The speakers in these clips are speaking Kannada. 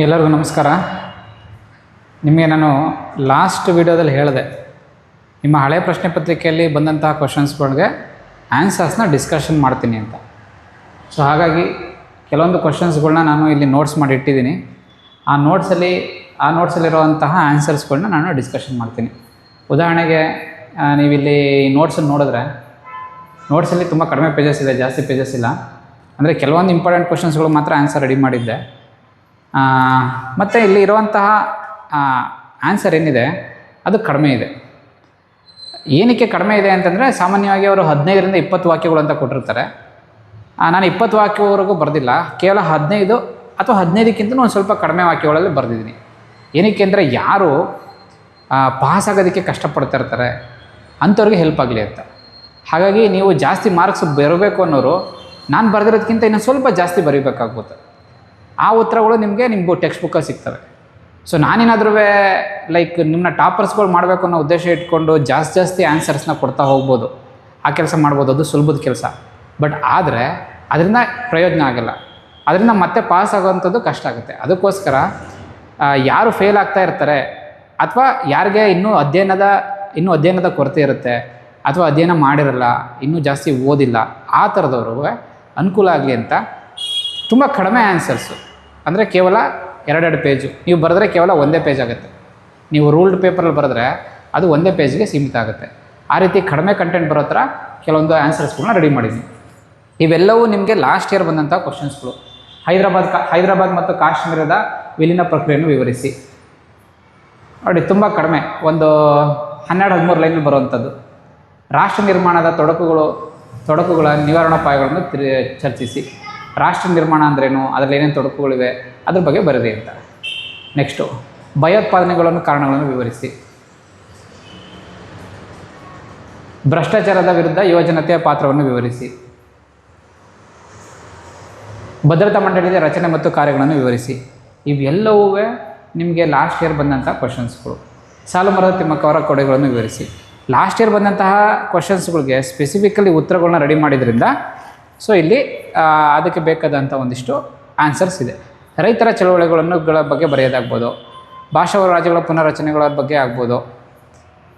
ಎಲ್ಲರಿಗೂ ನಮಸ್ಕಾರ. ನಿಮಗೆ ನಾನು ಲಾಸ್ಟ್ ವಿಡಿಯೋದಲ್ಲಿ ಹೇಳಿದೆ. ನಿಮ್ಮ ಹಳೆ ಪ್ರಶ್ನೆ ಪತ್ರಿಕೆಯಲ್ಲಿ ಬಂದಂತಹ ಕ್ವಶನ್ಸ್ಗಳಿಗೆ ಆನ್ಸರ್ಸ್ನ ಡಿಸ್ಕಷನ್ ಮಾಡ್ತೀನಿ ಅಂತ. ಸೊ ಹಾಗಾಗಿ ಕೆಲವೊಂದು ಕ್ವಶನ್ಸ್ಗಳನ್ನ ನಾನು ಇಲ್ಲಿ ನೋಟ್ಸ್ ಮಾಡಿ ಇಟ್ಟಿದ್ದೀನಿ. ಆ ನೋಟ್ಸಲ್ಲಿ ಆ ನೋಟ್ಸಲ್ಲಿರುವಂತಹ ಆನ್ಸರ್ಸ್ಗಳನ್ನ ನಾನು ಡಿಸ್ಕಷನ್ ಮಾಡ್ತೀನಿ. ಉದಾಹರಣೆಗೆ ನೀವಿಲ್ಲಿ ನೋಟ್ಸನ್ನು ನೋಡಿದ್ರೆ ನೋಟ್ಸಲ್ಲಿ ತುಂಬ ಕಡಿಮೆ ಪೇಜಸ್ ಇದೆ, ಜಾಸ್ತಿ ಪೇಜಸ್ ಇಲ್ಲ. ಅಂದರೆ ಕೆಲವೊಂದು ಇಂಪಾರ್ಟೆಂಟ್ ಕ್ವಶನ್ಸ್ಗಳು ಮಾತ್ರ ಆನ್ಸರ್ ರೆಡಿ ಮಾಡಿದ್ದೆ. ಮತ್ತು ಇಲ್ಲಿ ಇರುವಂತಹ ಆನ್ಸರ್ ಏನಿದೆ? ಅದು ಕಡಿಮೆ ಇದೆ. ಏನಕ್ಕೆ ಕಡಿಮೆ ಇದೆ ಅಂತಂದರೆ, ಸಾಮಾನ್ಯವಾಗಿ ಅವರು ಹದಿನೈದರಿಂದ ಇಪ್ಪತ್ತು ವಾಕ್ಯಗಳು ಅಂತ ಕೊಟ್ಟಿರ್ತಾರೆ. ನಾನು ಇಪ್ಪತ್ತು ವಾಕ್ಯವರೆಗೂ ಬರೆದಿಲ್ಲ. ಕೇವಲ ಹದಿನೈದು ಅಥವಾ ಹದಿನೈದಕ್ಕಿಂತ ಒಂದು ಸ್ವಲ್ಪ ಕಡಿಮೆ ವಾಕ್ಯಗಳಲ್ಲಿ ಬರೆದಿದ್ದೀನಿ. ಏನಕ್ಕೆ ಅಂದರೆ, ಯಾರು ಪಾಸ್ ಆಗೋದಕ್ಕೆ ಕಷ್ಟಪಡ್ತಾ ಇರ್ತಾರೆ, ಅಂಥವ್ರಿಗೆ ಹೆಲ್ಪ್ ಆಗಲಿ ಅಂತ. ಹಾಗಾಗಿ ನೀವು ಜಾಸ್ತಿ ಮಾರ್ಕ್ಸ್ ಬರಬೇಕು ಅನ್ನೋರು, ನಾನು ಬರೆದಿರೋದಕ್ಕಿಂತ ಇನ್ನೂ ಸ್ವಲ್ಪ ಜಾಸ್ತಿ ಬರೀಬೇಕಾಗುತ್ತೆ ಆ ಉತ್ತರಗಳು ನಿಮಗೆ ನಿಮಗೂ ಟೆಕ್ಸ್ಟ್ ಬುಕ್ಕಲ್ಲಿ ಸಿಗ್ತವೆ. ಸೊ ನಾನೇನಾದ್ರೂ ಲೈಕ್ ನಿಮ್ಮನ್ನ ಟಾಪರ್ಸ್ಗಳು ಮಾಡಬೇಕು ಅನ್ನೋ ಉದ್ದೇಶ ಇಟ್ಕೊಂಡು ಜಾಸ್ತಿ ಜಾಸ್ತಿ ಆನ್ಸರ್ಸ್ನ ಕೊಡ್ತಾ ಹೋಗ್ಬೋದು. ಆ ಕೆಲಸ ಮಾಡ್ಬೋದು, ಅದು ಸುಲಭದ ಕೆಲಸ. ಬಟ್ ಆದರೆ, ಅದರಿಂದ ಪ್ರಯೋಜನ ಆಗಲ್ಲ. ಅದರಿಂದ ಮತ್ತೆ ಪಾಸ್ ಆಗೋವಂಥದ್ದು ಕಷ್ಟ ಆಗುತ್ತೆ. ಅದಕ್ಕೋಸ್ಕರ ಯಾರು ಫೇಲ್ ಆಗ್ತಾ ಇರ್ತಾರೆ, ಅಥವಾ ಯಾರಿಗೆ ಇನ್ನೂ ಅಧ್ಯಯನದ ಇನ್ನೂ ಅಧ್ಯಯನದ ಕೊರತೆ ಇರುತ್ತೆ, ಅಥವಾ ಅಧ್ಯಯನ ಮಾಡಿರಲ್ಲ, ಇನ್ನೂ ಜಾಸ್ತಿ ಓದಿಲ್ಲ, ಆ ಥರದವ್ರಿಗೆ ಅನುಕೂಲ ಆಗಲಿ ಅಂತ ತುಂಬ ಕಡಿಮೆ ಆನ್ಸರ್ಸು ಅಂದರೆ ಕೇವಲ ಎರಡೆರಡು ಪೇಜು ನೀವು ಬರೆದ್ರೆ ಕೇವಲ ಒಂದೇ ಪೇಜ್ ಆಗುತ್ತೆ. ನೀವು ರೂಲ್ಡ್ ಪೇಪರಲ್ಲಿ ಬರೆದ್ರೆ ಅದು ಒಂದೇ ಪೇಜ್ಗೆ ಸೀಮಿತ ಆಗುತ್ತೆ. ಆ ರೀತಿ ಕಡಿಮೆ ಕಂಟೆಂಟ್ ಬರೋ ಥರ ಕೆಲವೊಂದು ಆನ್ಸರ್ಸ್ಗಳನ್ನ ರೆಡಿ ಮಾಡಿದ್ದೀನಿ ಇವೆಲ್ಲವೂ ನಿಮಗೆ ಲಾಸ್ಟ್ ಇಯರ್ ಬಂದಂಥ ಕ್ವಶನ್ಸ್ಗಳು ಹೈದರಾಬಾದ್ ಕಾ, ಹೈದರಾಬಾದ್ ಮತ್ತು ಕಾಶ್ಮೀರದ ವಿಲೀನ ಪ್ರಕ್ರಿಯೆಯನ್ನು ವಿವರಿಸಿ. ನೋಡಿ, ತುಂಬ ಕಡಿಮೆ. ಒಂದು ಹನ್ನೆರಡು, ಹದಿಮೂರು ಲೈನ್ ಬರುವಂಥದ್ದು ರಾಷ್ಟ್ರ ನಿರ್ಮಾಣದ ತೊಡಕುಗಳು, ತೊಡಕುಗಳ ನಿವಾರಣೋಪಾಯಗಳನ್ನು ಚರ್ಚಿಸಿ. ರಾಷ್ಟ್ರ ನಿರ್ಮಾಣ ಅಂದ್ರೇನು? ಅದರಲ್ಲಿ ಏನೇನು ತೊಡಕುಗಳಿವೆ? ಅದ್ರ ಬಗ್ಗೆ ಬರೆದಿ ಅಂತ. ನೆಕ್ಸ್ಟು ಭಯೋತ್ಪಾದನೆಗಳನ್ನು ಕಾರಣಗಳನ್ನು ವಿವರಿಸಿ. ಭ್ರಷ್ಟಾಚಾರದ ವಿರುದ್ಧ ಯುವಜನತೆಯ ಪಾತ್ರವನ್ನು ವಿವರಿಸಿ. ಭದ್ರತಾ ಮಂಡಳಿಯ ರಚನೆ ಮತ್ತು ಕಾರ್ಯಗಳನ್ನು ವಿವರಿಸಿ. ಇವೆಲ್ಲವೂ ನಿಮಗೆ ಲಾಸ್ಟ್ ಇಯರ್ ಬಂದಂಥ ಕ್ವಶನ್ಸ್ಗಳು ಸಾಲು ಮರದ ತಿಮ್ಮಕ್ಕ ಅವರ ಕೊಡೆಗಳನ್ನು ವಿವರಿಸಿ. ಲಾಸ್ಟ್ ಇಯರ್ ಬಂದಂತಹ ಕ್ವಶನ್ಸ್ಗಳಿಗೆ ಸ್ಪೆಸಿಫಿಕಲಿ ಉತ್ತರಗಳನ್ನ ರೆಡಿ ಮಾಡಿದ್ರಿಂದ ಸೊ ಇಲ್ಲಿ ಅದಕ್ಕೆ ಬೇಕಾದಂಥ ಒಂದಿಷ್ಟು ಆನ್ಸರ್ಸ್ ಇದೆ. ರೈತರ ಚಳವಳಿಗಳನ್ನು ಬಗ್ಗೆ ಬರೆಯೋದಾಗ್ಬೋದು. ಭಾಷಾ ರಾಜ್ಯಗಳ ಪುನರ್ರಚನೆಗಳ ಬಗ್ಗೆ ಆಗ್ಬೋದು.